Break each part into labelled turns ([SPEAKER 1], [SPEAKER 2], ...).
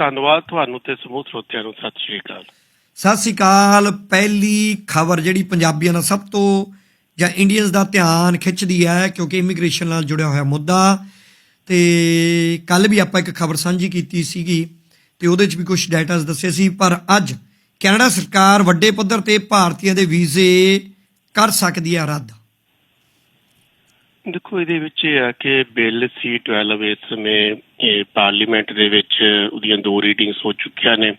[SPEAKER 1] ਧੰਨਵਾਦ ਤੁਹਾਨੂੰ ਤੇ ਸਮੂਹ ਸਰੋਤਿਆਂ ਨੂੰ। ਸਤਿ ਸ਼੍ਰੀ ਅਕਾਲ।
[SPEAKER 2] ਸਤਿ ਸ੍ਰੀ ਅਕਾਲ। ਪਹਿਲੀ ਖਬਰ ਜਿਹੜੀ ਪੰਜਾਬੀਆਂ ਦਾ ਸਭ ਤੋਂ ਜਾਂ ਇੰਡੀਅਨਸ ਦਾ ਧਿਆਨ ਖਿੱਚਦੀ ਹੈ ਕਿਉਂਕਿ ਇਮੀਗ੍ਰੇਸ਼ਨ ਨਾਲ ਜੁੜਿਆ ਹੋਇਆ ਮੁੱਦਾ ਤੇ ਕੱਲ ਵੀ ਆਪਾਂ ਇੱਕ ਖਬਰ ਸਾਂਝੀ ਕੀਤੀ ਸੀਗੀ ਤੇ ਉਹਦੇ 'ਚ ਵੀ ਕੁਝ ਡਾਟਾਸ ਦੱਸੇ ਸੀ ਪਰ ਅੱਜ ਕੈਨੇਡਾ ਸਰਕਾਰ ਵੱਡੇ ਪੱਧਰ ਤੇ ਭਾਰਤੀਆਂ ਦੇ ਵੀਜ਼ੇ ਕਰ ਸਕਦੀ ਹੈ ਰੱਦ।
[SPEAKER 1] ਦੇਖੋ ਇਹਦੇ ਵਿੱਚ ਇਹ ਆ ਕਿ ਬਿੱਲ ਸੀ 12 ਇਸ ਸਮੇਂ ਇਹ ਪਾਰਲੀਮੈਂਟ ਦੇ ਵਿੱਚ ਉਹਦੀਆਂ ਦੋ ਰੀਡਿੰਗਸ ਹੋ ਚੁੱਕੀਆਂ ਨੇ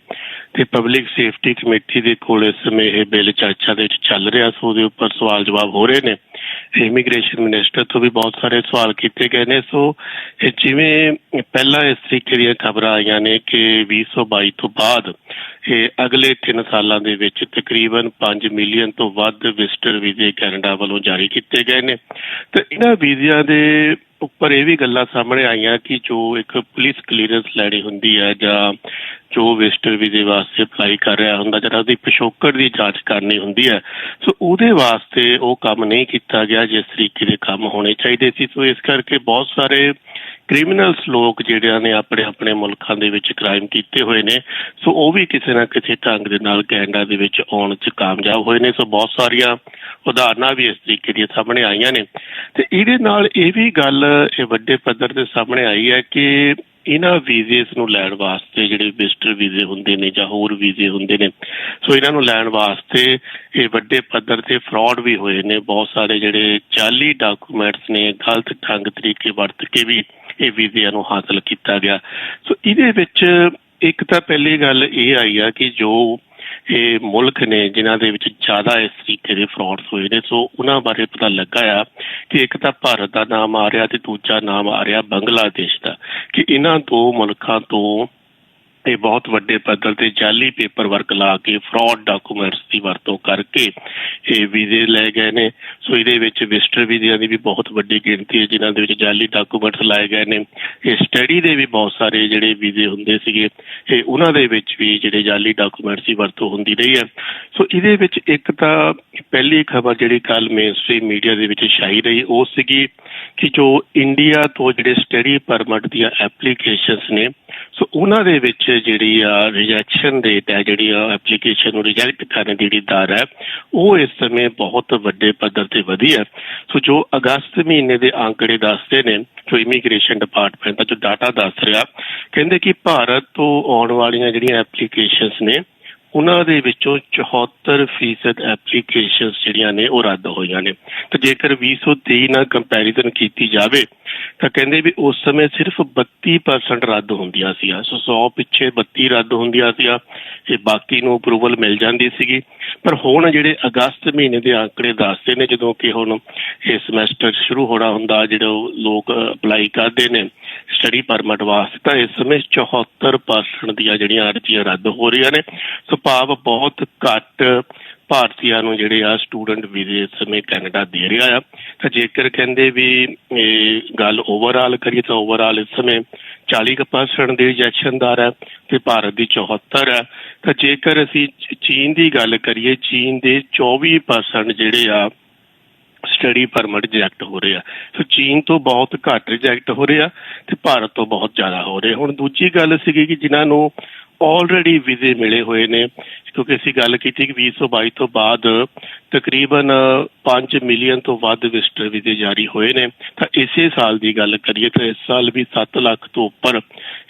[SPEAKER 1] ਤੇ ਪਬਲਿਕ ਸੇਫਟੀ ਕਮੇਟੀ ਦੇ ਕੋਲ ਇਸ ਸਮੇਂ ਇਹ ਬਿੱਲ ਚਰਚਾ ਦੇ ਵਿੱਚ ਚੱਲ ਰਿਹਾ ਸੋ, ਉਹਦੇ ਉੱਪਰ ਸਵਾਲ ਜਵਾਬ ਹੋ ਰਹੇ ਨੇ। ਇਮੀਗ੍ਰੇਸ਼ਨ ਮਿਨਿਸਟਰ ਤੋਂ ਵੀ ਬਹੁਤ ਸਾਰੇ ਸਵਾਲ ਕੀਤੇ ਗਏ ਨੇ। ਸੋ ਇਹ ਜਿਵੇਂ ਪਹਿਲਾਂ ਇਸ ਤਰੀਕੇ ਦੀਆਂ ਖਬਰਾਂ ਆਈਆਂ ਨੇ ਕਿ 2022 ਤੋਂ ਬਾਅਦ ਇਹ ਅਗਲੇ 3 ਸਾਲਾਂ ਦੇ ਵਿੱਚ ਤਕਰੀਬਨ 5 ਮਿਲੀਅਨ ਤੋਂ ਵੱਧ ਵਿਜ਼ਟਰ ਵੀਜ਼ੇ ਕੈਨੇਡਾ ਵੱਲੋਂ ਜਾਰੀ ਕੀਤੇ ਗਏ ਨੇ। ਤੇ ਇਹਨਾਂ ਵੀਜ਼ਿਆਂ ਦੇ ਉੱਪਰ ਇਹ ਵੀ ਗੱਲਾਂ ਸਾਹਮਣੇ ਆਈਆਂ ਕਿ ਜੋ ਇੱਕ ਪੁਲਿਸ ਕਲੀਅਰੈਂਸ ਲੈਣੀ ਹੁੰਦੀ ਹੈ ਜਾਂ ਜੋ ਵਿਜ਼ਟਰ ਵੀਜ਼ੇ ਵਾਸਤੇ ਅਪਲਾਈ ਕਰ ਰਿਹਾ ਹੁੰਦਾ, ਜਿਹੜਾ ਉਹਦੀ ਪਿਛੋਕੜ ਦੀ ਜਾਂਚ ਕਰਨੀ ਹੁੰਦੀ ਹੈ। ਸੋ ਉਹਦੇ ਵਾਸਤੇ ਉਹ ਕੰਮ ਨਹੀਂ ਕੀਤਾ ਗਿਆ ਜਿਸ ਤਰੀਕੇ ਦੇ ਕੰਮ ਹੋਣੇ ਚਾਹੀਦੇ ਸੀ। ਸੋ ਇਸ ਕਰਕੇ ਬਹੁਤ ਸਾਰੇ ਕ੍ਰਿਮੀਨਲਸ ਲੋਕ ਜਿਹੜਿਆਂ ਨੇ ਆਪਣੇ ਆਪਣੇ ਮੁਲਕਾਂ ਦੇ ਵਿੱਚ ਕ੍ਰਾਈਮ ਕੀਤੇ ਹੋਏ ਨੇ ਸੋ ਉਹ ਵੀ ਕਿਸੇ ਨਾ ਕਿਸੇ ਢੰਗ ਦੇ ਨਾਲ ਕੈਨੇਡਾ ਦੇ ਵਿੱਚ ਆਉਣ 'ਚ ਕਾਮਯਾਬ ਹੋਏ ਨੇ। ਸੋ ਬਹੁਤ ਸਾਰੀਆਂ ਉਦਾਹਰਨਾਂ ਵੀ ਇਸ ਤਰੀਕੇ ਦੀਆਂ ਸਾਹਮਣੇ ਆਈਆਂ ਨੇ। ਤੇ ਇਹਦੇ ਨਾਲ ਇਹ ਵੀ ਗੱਲ ਇਹ ਵੱਡੇ ਪੱਧਰ ਤੇ ਸਾਹਮਣੇ ਆਈ ਹੈ ਕਿ ਇਹਨਾਂ ਵੀਜ਼ੇ ਨੂੰ ਲੈਣ ਵਾਸਤੇ ਜਿਹੜੇ ਵਿਜ਼ਟਰ ਵੀਜ਼ੇ ਹੁੰਦੇ ਨੇ ਜਾਂ ਹੋਰ ਵੀਜ਼ੇ ਹੁੰਦੇ ਨੇ, ਸੋ ਇਹਨਾਂ ਨੂੰ ਲੈਣ ਵਾਸਤੇ ਇਹ ਵੱਡੇ ਪੱਧਰ ਤੇ ਫਰਾਡ ਵੀ ਹੋਏ ਨੇ, ਬਹੁਤ ਸਾਰੇ ਜਿਹੜੇ ਜਾਲੀ ਡਾਕੂਮੈਂਟਸ ਨੇ, ਗਲਤ ਢੰਗ ਤਰੀਕੇ ਵਰਤ ਕੇ ਵੀ ਇਹ ਵੀਜ਼ਿਆਂ ਨੂੰ ਹਾਸਲ ਕੀਤਾ ਗਿਆ। ਸੋ ਇਹਦੇ ਵਿੱਚ ਇੱਕ ਤਾਂ ਪਹਿਲੀ ਗੱਲ ਇਹ ਆਈ ਆ ਕਿ ਜੋ ਇਹ ਮੁਲਕ ਨੇ ਜਿਨ੍ਹਾਂ ਦੇ ਵਿੱਚ ਜ਼ਿਆਦਾ ਇਸ ਤਰੀਕੇ ਦੇ ਫਰਾਡਸ ਹੋਏ ਨੇ, ਸੋ ਉਹਨਾਂ ਬਾਰੇ ਪਤਾ ਲੱਗਾ ਆ ਕਿ ਇੱਕ ਤਾਂ ਭਾਰਤ ਦਾ ਨਾਮ ਆ ਰਿਹਾ ਤੇ ਦੂਜਾ ਨਾਮ ਆ ਰਿਹਾ ਬੰਗਲਾਦੇਸ਼ ਦਾ, ਕਿ ਇਹਨਾਂ ਦੋ ਮੁਲਕਾਂ ਤੋਂ ਇਹ ਬਹੁਤ ਵੱਡੇ ਪੱਧਰ ਤੇ ਜਾਲੀ ਪੇਪਰ ਵਰਕ ਲਾ ਕੇ ਫਰਾਡ ਡਾਕੂਮੈਂਟਸ ਦੀ ਵਰਤੋਂ ਕਰਕੇ ਇਹ ਵੀਜ਼ੇ ਲੈ ਗਏ ਨੇ। ਸੋ ਇਹਦੇ ਵਿੱਚ ਵਿਜ਼ਟਰ ਵੀਜ਼ਿਆਂ ਦੀ ਵੀ ਬਹੁਤ ਵੱਡੀ ਗਿਣਤੀ ਹੈ, ਜਿਨ੍ਹਾਂ ਦੇ ਵਿੱਚ ਜਾਲੀ ਡਾਕੂਮੈਂਟਸ ਲਾਏ ਗਏ ਨੇ। ਇਹ ਸਟੱਡੀ ਦੇ ਵੀ ਬਹੁਤ ਸਾਰੇ ਜਿਹੜੇ ਵੀਜ਼ੇ ਹੁੰਦੇ ਸੀਗੇ, ਇਹ ਉਹਨਾਂ ਦੇ ਵਿੱਚ ਵੀ ਜਿਹੜੇ ਜਾਲੀ ਡਾਕੂਮੈਂਟਸ ਦੀ ਵਰਤੋਂ ਹੁੰਦੀ ਰਹੀ ਹੈ। ਸੋ ਇਹਦੇ ਵਿੱਚ ਇੱਕ ਤਾਂ ਪਹਿਲੀ ਖਬਰ ਜਿਹੜੀ ਕੱਲ ਮੇਨਸਟ੍ਰੀਮ ਮੀਡੀਆ ਦੇ ਵਿੱਚ ਛਾਈ ਰਹੀ, ਉਹ ਸੀਗੀ ਕਿ ਜੋ ਇੰਡੀਆ ਤੋਂ ਜਿਹੜੇ ਸਟੱਡੀ ਪਰਮਿਟ ਦੀਆਂ ਐਪਲੀਕੇਸ਼ਨਸ ਨੇ ਸੋ ਉਹਨਾਂ ਦੇ ਵਿੱਚ ਜਿਹੜੀ ਆ ਰਿਜੈਕਸ਼ਨ ਰੇਟ ਹੈ, ਜਿਹੜੀ ਆ ਐਪਲੀਕੇਸ਼ਨ ਨੂੰ ਰਿਜੈਕਟ ਕਰਨ ਦੀ ਜਿਹੜੀ ਦਰ ਹੈ, ਉਹ ਇਸ ਸਮੇਂ ਬਹੁਤ ਵੱਡੇ ਪੱਧਰ ਤੇ ਵਧੀ ਹੈ। ਸੋ ਜੋ ਅਗਸਤ ਮਹੀਨੇ ਦੇ ਅੰਕੜੇ ਦੱਸਦੇ ਨੇ, ਜੋ ਇਮੀਗ੍ਰੇਸ਼ਨ ਡਿਪਾਰਟਮੈਂਟ ਦਾ ਜੋ ਡਾਟਾ ਦੱਸ ਰਿਹਾ, ਕਹਿੰਦੇ ਕਿ ਭਾਰਤ ਤੋਂ ਆਉਣ ਵਾਲੀਆਂ ਜਿਹੜੀਆਂ ਐਪਲੀਕੇਸ਼ਨਸ ਨੇ ਉਹਨਾਂ ਦੇ ਵਿੱਚੋਂ 74% ਐਪਲੀਕੇਸ਼ਨਸ ਜਿਹੜੀਆਂ ਨੇ ਉਹ ਰੱਦ ਹੋਈਆਂ ਨੇ। ਤੇ ਜੇਕਰ 2023 ਨਾਲ ਕੰਪੈਰੀਜ਼ਨ ਕੀਤੀ ਜਾਵੇ, ਤਾਂ ਕਹਿੰਦੇ ਵੀ ਉਸ ਸਮੇਂ ਸਿਰਫ 32% ਰੱਦ ਹੁੰਦੀਆਂ ਸੀ ਸੋ 100 ਪਿੱਛੇ 32 ਰੱਦ ਹੁੰਦੀਆਂ ਸੀ ਤੇ ਬਾਕੀ ਨੂੰ ਅਪਰੂਵਲ ਮਿਲ ਜਾਂਦੀ ਸੀਗੀ। ਪਰ ਹੁਣ ਜਿਹੜੇ ਅਗਸਤ ਮਹੀਨੇ ਦੇ ਆંકੜੇ ਦੱਸਦੇ ਨੇ, ਜਦੋਂ ਕਿ ਹੁਣ ਇਹ ਸਮੈਸਟਰ ਸ਼ੁਰੂ ਹੋਣਾ ਹੁੰਦਾ, ਜਿਹੜੇ ਲੋਕ ਅਪਲਾਈ ਕਰਦੇ ਨੇ ਸਟੱਡੀ ਪਰਮਿਟ ਵਾਸਤੇ ਤਾਂ ਇਸ ਸਮੇਂ 74% ਦੀਆਂ ਜਿਹੜੀਆਂ ਅਰਜ਼ੀਆਂ ਰੱਦ ਹੋ ਰਹੀਆਂ ਨੇ। ਸੋ ਭਾਵ ਬਹੁਤ ਘੱਟ ਭਾਰਤੀਆਂ ਨੂੰ ਜਿਹੜੇ ਆ ਸਟੂਡੈਂਟ ਵੀਜ਼ੇ ਇਸ ਸਮੇਂ ਕੈਨੇਡਾ ਦੇ ਰਿਹਾ ਆ। ਤਾਂ ਜੇਕਰ ਕਹਿੰਦੇ ਵੀ ਇਹ ਗੱਲ ਓਵਰਆਲ ਕਰੀਏ ਤਾਂ ਓਵਰਆਲ ਇਸ ਸਮੇਂ 40% ਦੀ ਰਿਜੈਕਸ਼ਨ ਦਰ ਹੈ ਤੇ ਭਾਰਤ ਦੀ 74 ਹੈ। ਤਾਂ ਜੇਕਰ ਅਸੀਂ ਚੀਨ ਦੀ ਗੱਲ ਕਰੀਏ, ਚੀਨ ਦੇ 24% ਜਿਹੜੇ ਆ ਸਟੱਡੀ ਪਰਮਿਟ ਰਿਜੈਕਟ ਹੋ ਰਹੇ ਆ। ਸੋ ਚੀਨ ਤੋਂ ਬਹੁਤ ਘੱਟ ਰਿਜੈਕਟ ਹੋ ਰਿਹਾ ਤੇ ਭਾਰਤ ਤੋਂ ਬਹੁਤ ਜ਼ਿਆਦਾ ਹੋ ਰਹੇ ਹੁਣ ਦੂਜੀ ਗੱਲ ਸੀਗੀ ਕਿ ਜਿਨ੍ਹਾਂ ਨੂੰ ਆਲਰੇਡੀ ਵੀਜ਼ੇ ਮਿਲੇ ਹੋਏ ਨੇ ਕਿਉਂਕਿ ਅਸੀਂ ਗੱਲ ਕੀਤੀ ਕਿ 2022 ਤੋਂ ਬਾਅਦ ਤਕਰੀਬਨ 5 ਮਿਲੀਅਨ ਤੋਂ ਵੱਧ ਵਿਜ਼ਟਰ ਵੀਜ਼ੇ ਜਾਰੀ ਹੋਏ ਨੇ। ਤਾਂ ਇਸੇ ਸਾਲ ਦੀ ਗੱਲ ਕਰੀਏ ਤਾਂ ਇਸ ਸਾਲ ਵੀ 7 ਲੱਖ ਤੋਂ ਉੱਪਰ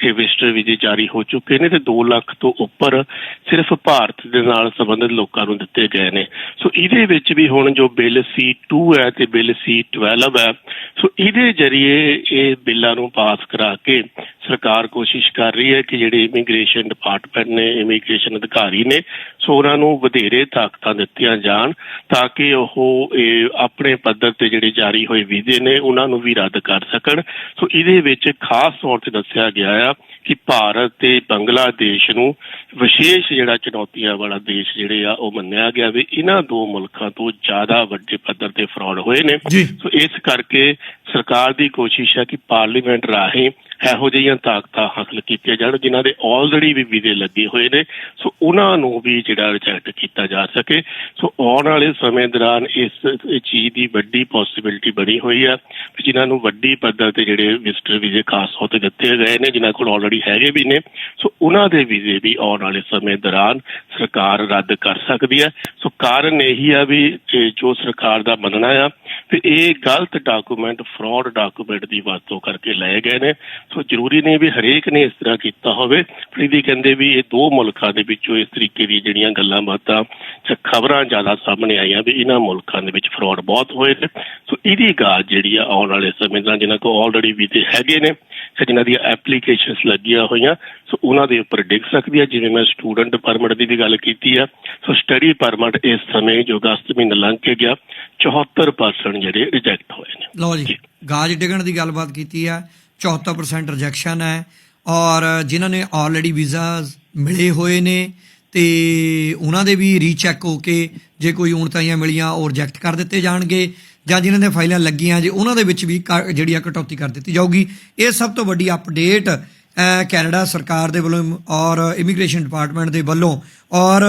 [SPEAKER 1] ਇਹ ਵਿਜ਼ਟਰ ਵੀਜ਼ੇ ਜਾਰੀ ਹੋ ਚੁੱਕੇ ਨੇ ਤੇ 2 ਲੱਖ ਤੋਂ ਉੱਪਰ ਸਿਰਫ ਭਾਰਤ ਦੇ ਨਾਲ ਸੰਬੰਧਿਤ ਲੋਕਾਂ ਨੂੰ ਦਿੱਤੇ ਗਏ ਨੇ। ਸੋ ਇਹਦੇ ਵਿੱਚ ਵੀ ਹੁਣ ਜੋ ਬਿੱਲ C2 ਹੈ ਤੇ ਬਿੱਲ C12 ਹੈ, ਸੋ ਇਹਦੇ ਜ਼ਰੀਏ ਇਹ ਬਿੱਲਾਂ ਨੂੰ ਪਾਸ ਕਰਾ ਕੇ ਸਰਕਾਰ ਕੋਸ਼ਿਸ਼ ਕਰ ਰਹੀ ਹੈ ਕਿ ਜਿਹੜੇ ਇਮੀਗ੍ਰੇਸ਼ਨ ਡਿਪਾਰਟਮੈਂਟ ਨੇ ਇਮੀਗ੍ਰੇਸ਼ਨ ਅਧਿਕਾਰੀ ਨੇ ਸੋ ਉਹਨਾਂ ਨੂੰ ਵਧੇਰੇ ਤਾਕਤਾਂ ਦਿੱਤੀਆਂ ਜਾਣ ਤਾਂ ਕਿ ਉਹ, ਇਹ, ਆਪਣੇ ਪੱਧਰ ਤੇ ਜਿਹੜੇ ਜਾਰੀ ਹੋਏ ਵੀਜ਼ੇ ਨੇ, ਉਹਨਾਂ ਨੂੰ ਵੀ ਰੱਦ ਕਰ ਸਕਣ। ਸੋ ਇਹਦੇ ਵਿੱਚ ਖਾਸ ਤੌਰ ਤੇ ਦੱਸਿਆ ਗਿਆ ਆ ਕਿ ਭਾਰਤ ਤੇ ਬੰਗਲਾਦੇਸ਼ ਨੂੰ ਵਿਸ਼ੇਸ਼ ਜਿਹੜਾ ਚੁਣੌਤੀਆਂ ਵਾਲਾ ਦੇਸ਼ ਜਿਹੜੇ ਆ ਉਹ ਮੰਨਿਆ ਗਿਆ ਵੀ ਇਹਨਾਂ ਦੋ ਮੁਲਕਾਂ ਤੋਂ ਜ਼ਿਆਦਾ ਵੱਡੇ ਪੱਧਰ ਤੇ ਫਰਾਡ ਹੋਏ ਨੇ। ਸੋ ਇਸ ਕਰਕੇ ਸਰਕਾਰ ਦੀ ਕੋਸ਼ਿਸ਼ ਹੈ ਕਿ ਪਾਰਲੀਮੈਂਟ ਰਾਹੀਂ ਇਹੋ ਜਿਹੀਆਂ ਤਾਕਤਾਂ ਹਾਸਲ ਕੀਤੀਆਂ ਜਾਣ ਜਿਨ੍ਹਾਂ ਦੇ ਆਲਰੇਡੀ ਵੀ ਵੀਜ਼ੇ ਲੱਗੇ ਹੋਏ ਨੇ। ਸੋ ਉਹਨਾਂ ਨੂੰ ਵੀ ਜਿਹੜਾ ਰਿਜੈਕਟ ਕੀਤਾ ਜਾ ਸਕੇ। ਸੋ ਆਉਣ ਵਾਲੇ ਸਮੇਂ ਦੌਰਾਨ ਇਸ ਚੀਜ਼ ਦੀ ਵੱਡੀ ਪੋਸਿਬਿਲਿਟੀ ਬਣੀ ਹੋਈ ਆ। ਕਿ ਜਿਨ੍ਹਾਂ ਨੂੰ ਵੱਡੀ ਪੱਧਰ ਤੇ ਜਿਹੜੇ ਵਿਜ਼ਟਰ ਵੀਜ਼ੇ ਖਾਸ ਤੌਰ ਤੇ ਦਿੱਤੇ ਗਏ ਨੇ ਜਿਨ੍ਹਾਂ ਕੋਲ ਆਲਰੇਡੀ ਹੈਗੇ ਵੀ ਨੇ, ਸੋ ਉਹਨਾਂ ਦੇ ਵੀਜ਼ੇ ਵੀ ਆਉਣ ਵਾਲੇ ਸਮੇਂ ਦੌਰਾਨ ਸਰਕਾਰ ਰੱਦ ਕਰ ਸਕਦੀ ਹੈ। ਸੋ ਕਾਰਨ ਇਹੀ ਆ ਵੀ ਜੋ ਸਰਕਾਰ ਦਾ ਮੰਨਣਾ ਆ, ਤੇ ਇਹ ਗਲਤ ਡਾਕੂਮੈਂਟ, ਫਰਾਡ ਡਾਕੂਮੈਂਟ ਦੀ ਵਰਤੋਂ ਕਰਕੇ ਲਏ ਗਏ ਨੇ। ਸੋ ਜ਼ਰੂਰੀ ਨਹੀਂ ਵੀ ਹਰੇਕ ਨੇ ਇਸ ਤਰ੍ਹਾਂ ਕੀਤਾ ਹੋਵੇ। ਪਰ ਕਹਿੰਦੇ ਵੀ ਇਹ ਦੋ ਮੁਲਕਾਂ ਦੇ ਵਿੱਚੋਂ ਇਸ ਤਰੀਕੇ ਦੀ ਜਿਹੜੀਆਂ ਗੱਲਾਂ ਬਾਤਾਂ ਜਾਂ ਖਬਰਾਂ ਜ਼ਿਆਦਾ ਸਾਹਮਣੇ ਆਈਆਂ ਵੀ ਇਹਨਾਂ ਮੁਲਕਾਂ ਦੇ ਵਿੱਚ ਫਰਾਡ ਬਹੁਤ ਹੋਏ ਨੇ। ਸੋ ਇਹਦੀ ਗੱਲ ਜਿਹੜੀ ਆ ਆਉਣ ਵਾਲੇ ਸਮੇਂ ਦਾ ਜਿਨ੍ਹਾਂ ਕੋਲ ਆਲਰੇਡੀ ਵੀਜ਼ੇ ਹੈਗੇ ਨੇ ਤੇ ਜਿਨ੍ਹਾਂ ਦੀਆਂ ਐਪਲੀਕੇਸ਼ਨਸ ਲੱਗੀਆਂ ਹੋਈਆਂ। ਸੋ ਉਹਨਾਂ ਦੇ ਉੱਪਰ ਡਿੱਗ ਸਕਦੀ ਹੈ। ਜਿਵੇਂ ਮੈਂ ਸਟੂਡੈਂਟ ਪਰਮਿਟ ਦੀ ਵੀ ਗੱਲ ਕੀਤੀ ਆ ਸੋ ਸਟੱਡੀ ਪਰਮਿਟ ਇਸ ਸਮੇਂ ਜੋ ਅਗਸਤ ਮਹੀਨਾ ਲੰਘ ਕੇ ਗਿਆ 74% ਜਿਹੜੇ ਰਿਜੈਕਟ ਹੋਏ ਨੇ।
[SPEAKER 2] ਲਓ ਜੀ ਗਾਜ ਡਿੱਗਣ ਦੀ ਗੱਲਬਾਤ ਕੀਤੀ ਹੈ। 74% ਰਿਜੈਕਸ਼ਨ ਹੈ। ਔਰ ਜਿਨ੍ਹਾਂ ਨੇ ਆਲਰੇਡੀ ਵੀਜ਼ਾਸ ਮਿਲੇ ਹੋਏ ਨੇ ਤੇ ਉਹਨਾਂ ਦੇ ਵੀ ਰੀਚੈਕ ਹੋ ਕੇ ਜੇ ਕੋਈ ਊਣਤਾਈਆਂ ਮਿਲੀਆਂ ਉਹ ਰਿਜੈਕਟ ਕਰ ਦਿੱਤੇ ਜਾਣਗੇ। ਜਾਂ ਜਿਨ੍ਹਾਂ ਦੇ ਫਾਈਲਾਂ ਲੱਗੀਆਂ ਜੇ ਉਹਨਾਂ ਦੇ ਵਿੱਚ ਵੀ ਜਿਹੜੀ ਆ ਕਟੌਤੀ ਕਰ ਦਿੱਤੀ ਜਾਊਗੀ। ਇਹ ਸਭ ਤੋਂ ਵੱਡੀ ਅਪਡੇਟ ਕੈਨੇਡਾ ਸਰਕਾਰ ਦੇ ਵੱਲੋਂ ਔਰ ਇਮੀਗ੍ਰੇਸ਼ਨ ਡਿਪਾਰਟਮੈਂਟ ਦੇ ਵੱਲੋਂ ਔਰ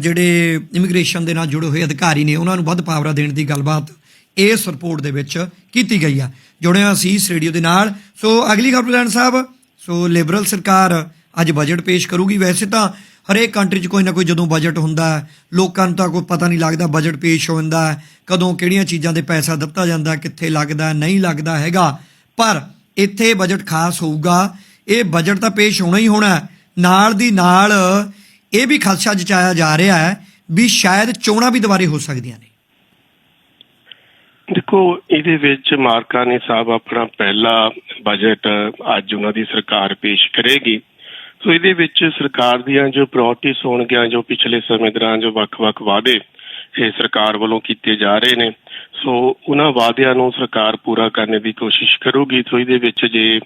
[SPEAKER 2] ਜਿਹੜੇ ਇਮੀਗ੍ਰੇਸ਼ਨ ਦੇ ਨਾਲ ਜੁੜੇ ਹੋਏ ਅਧਿਕਾਰੀ ਨੇ, ਉਹਨਾਂ ਨੂੰ ਵੱਧ ਪਾਵਰਾਂ ਦੇਣ ਦੀ ਗੱਲਬਾਤ ਇਸ ਰਿਪੋਰਟ ਦੇ ਵਿੱਚ ਕੀਤੀ ਗਈ ਆ। ਜੁੜਿਆ ਸੀ ਇਸ ਰੇਡੀਓ ਦੇ ਨਾਲ। ਸੋ ਅਗਲੀ ਖਬਰ ਲੈਣ ਸਾਹਿਬ, ਸੋ ਲਿਬਰਲ ਸਰਕਾਰ ਅੱਜ ਬਜਟ ਪੇਸ਼ ਕਰੂਗੀ। ਵੈਸੇ ਤਾਂ ਹਰੇਕ ਕੰਟਰੀ 'ਚ ਕੋਈ ਨਾ ਕੋਈ ਜਦੋਂ ਬਜਟ ਹੁੰਦਾ ਲੋਕਾਂ ਨੂੰ ਤਾਂ ਕੋਈ ਪਤਾ ਨਹੀਂ ਲੱਗਦਾ ਬਜਟ ਪੇਸ਼ ਹੋ ਜਾਂਦਾ ਕਦੋਂ ਕਿਹੜੀਆਂ ਚੀਜ਼ਾਂ ਦੇ ਪੈਸਾ ਦਿੱਤਾ ਜਾਂਦਾ, ਕਿੱਥੇ ਲੱਗਦਾ ਨਹੀਂ ਲੱਗਦਾ ਹੈਗਾ। ਪਰ ਇੱਥੇ ਬਜਟ ਖਾਸ ਹੋਊਗਾ। ਇਹ ਬਜਟ ਤਾਂ ਪੇਸ਼ ਹੋਣਾ ਹੀ ਹੋਣਾ ਨਾਲ ਦੀ ਨਾਲ ਇਹ ਵੀ ਖਦਸ਼ਾ ਜਤਾਇਆ ਜਾ ਰਿਹਾ ਹੈ ਵੀ ਸ਼ਾਇਦ ਚੋਣਾਂ ਵੀ ਦੁਬਾਰੇ ਹੋ ਸਕਦੀਆਂ ਨੇ।
[SPEAKER 1] ਦੇਖੋ, ਇਹਦੇ ਵਿੱਚ ਮਾਰਕਾਨੀ ਸਾਹਿਬ ਆਪਣਾ ਪਹਿਲਾ ਬਜਟ ਅੱਜ ਉਹਨਾਂ ਦੀ ਸਰਕਾਰ ਪੇਸ਼ ਕਰੇਗੀ। ਸੋ ਇਹਦੇ ਵਿੱਚ ਸਰਕਾਰ ਦੀਆਂ ਜੋ ਪ੍ਰਾਇੋਰਟੀਜ਼ ਹੋਣਗੀਆਂ, ਜੋ ਪਿਛਲੇ ਸਮੇਂ ਦੌਰਾਨ ਜੋ ਵੱਖ-ਵੱਖ ਵਾਅਦੇ ਇਹ ਸਰਕਾਰ ਵੱਲੋਂ ਕੀਤੇ ਜਾ ਰਹੇ ਨੇ, ਸੋ ਉਹਨਾਂ ਵਾਅਦਿਆਂ ਨੂੰ ਸਰਕਾਰ ਪੂਰਾ ਕਰਨ ਦੀ ਕੋਸ਼ਿਸ਼ ਕਰੂਗੀ। ਸੋ ਇਹਦੇ ਵਿੱਚ ਜੇ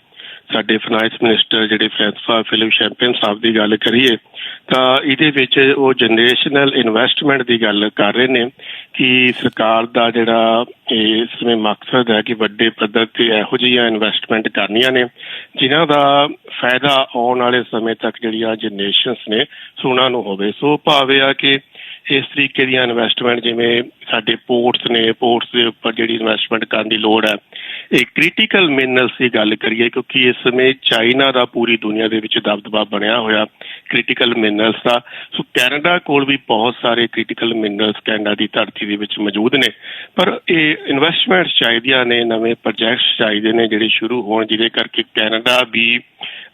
[SPEAKER 1] ਸਾਡੇ ਫਾਈਨੈਂਸ ਮਿਨਿਸਟਰ ਜਿਹੜੇ ਫ੍ਰਾਂਸਵਾ ਫਿਲਿਪ ਸ਼ੈਂਪੀਅਨ ਸਾਹਿਬ ਦੀ ਗੱਲ ਕਰੀਏ, ਤਾਂ ਇਹਦੇ ਵਿੱਚ ਉਹ ਜਨਰੇਸ਼ਨਲ ਇਨਵੈਸਟਮੈਂਟ ਦੀ ਗੱਲ ਕਰ ਰਹੇ ਨੇ ਕਿ ਸਰਕਾਰ ਦਾ ਜਿਹੜਾ ਇਸ ਸਮੇਂ ਮਕਸਦ ਹੈ ਕਿ ਵੱਡੇ ਪੱਧਰ ਤੇ ਇਹੋ ਜਿਹੀਆਂ ਇਨਵੈਸਟਮੈਂਟ ਕਰਨੀਆਂ ਨੇ, ਜਿਨ੍ਹਾਂ ਦਾ ਫਾਇਦਾ ਆਉਣ ਵਾਲੇ ਸਮੇਂ ਤੱਕ ਜਿਹੜੀਆਂ ਜਨਰੇਸ਼ਨਸ ਨੇ ਸੋ ਉਹਨਾਂ ਨੂੰ ਹੋਵੇ। ਸੋ ਭਾਵੇਂ ਆ ਕਿ ਇਸ ਤਰੀਕੇ ਦੀਆਂ ਇਨਵੈਸਟਮੈਂਟ ਜਿਵੇਂ ਸਾਡੇ ਪੋਰਟਸ ਨੇ ਪੋਰਟਸ ਦੇ ਉੱਪਰ ਜਿਹੜੀ ਇਨਵੈਸਟਮੈਂਟ ਕਰਨ ਦੀ ਲੋੜ ਹੈ ਇਹ ਕ੍ਰਿਟੀਕਲ ਮਿਨਰਲਸ ਦੀ ਗੱਲ ਕਰੀਏ ਕਿਉਂਕਿ ਇਸ ਸਮੇਂ ਚਾਈਨਾ ਦਾ ਪੂਰੀ ਦੁਨੀਆ ਦੇ ਵਿੱਚ ਦਬਦਬਾ ਬਣਿਆ ਹੋਇਆ ਕ੍ਰਿਟੀਕਲ ਮਿਨਰਲਸ ਦਾ। ਸੋ ਕੈਨੇਡਾ ਕੋਲ ਵੀ ਬਹੁਤ ਸਾਰੇ ਕ੍ਰਿਟੀਕਲ ਮਿਨਰਲਸ ਕੈਨੇਡਾ ਦੀ ਧਰਤੀ ਦੇ ਵਿੱਚ ਮੌਜੂਦ ਨੇ। ਪਰ ਇਹ ਇਨਵੈਸਟਮੈਂਟਸ ਚਾਹੀਦੀਆਂ ਨੇ ਨਵੇਂ ਪ੍ਰੋਜੈਕਟਸ ਚਾਹੀਦੇ ਨੇ ਜਿਹੜੇ ਸ਼ੁਰੂ ਹੋਣ ਜਿਹਦੇ ਕਰਕੇ ਕੈਨੇਡਾ ਵੀ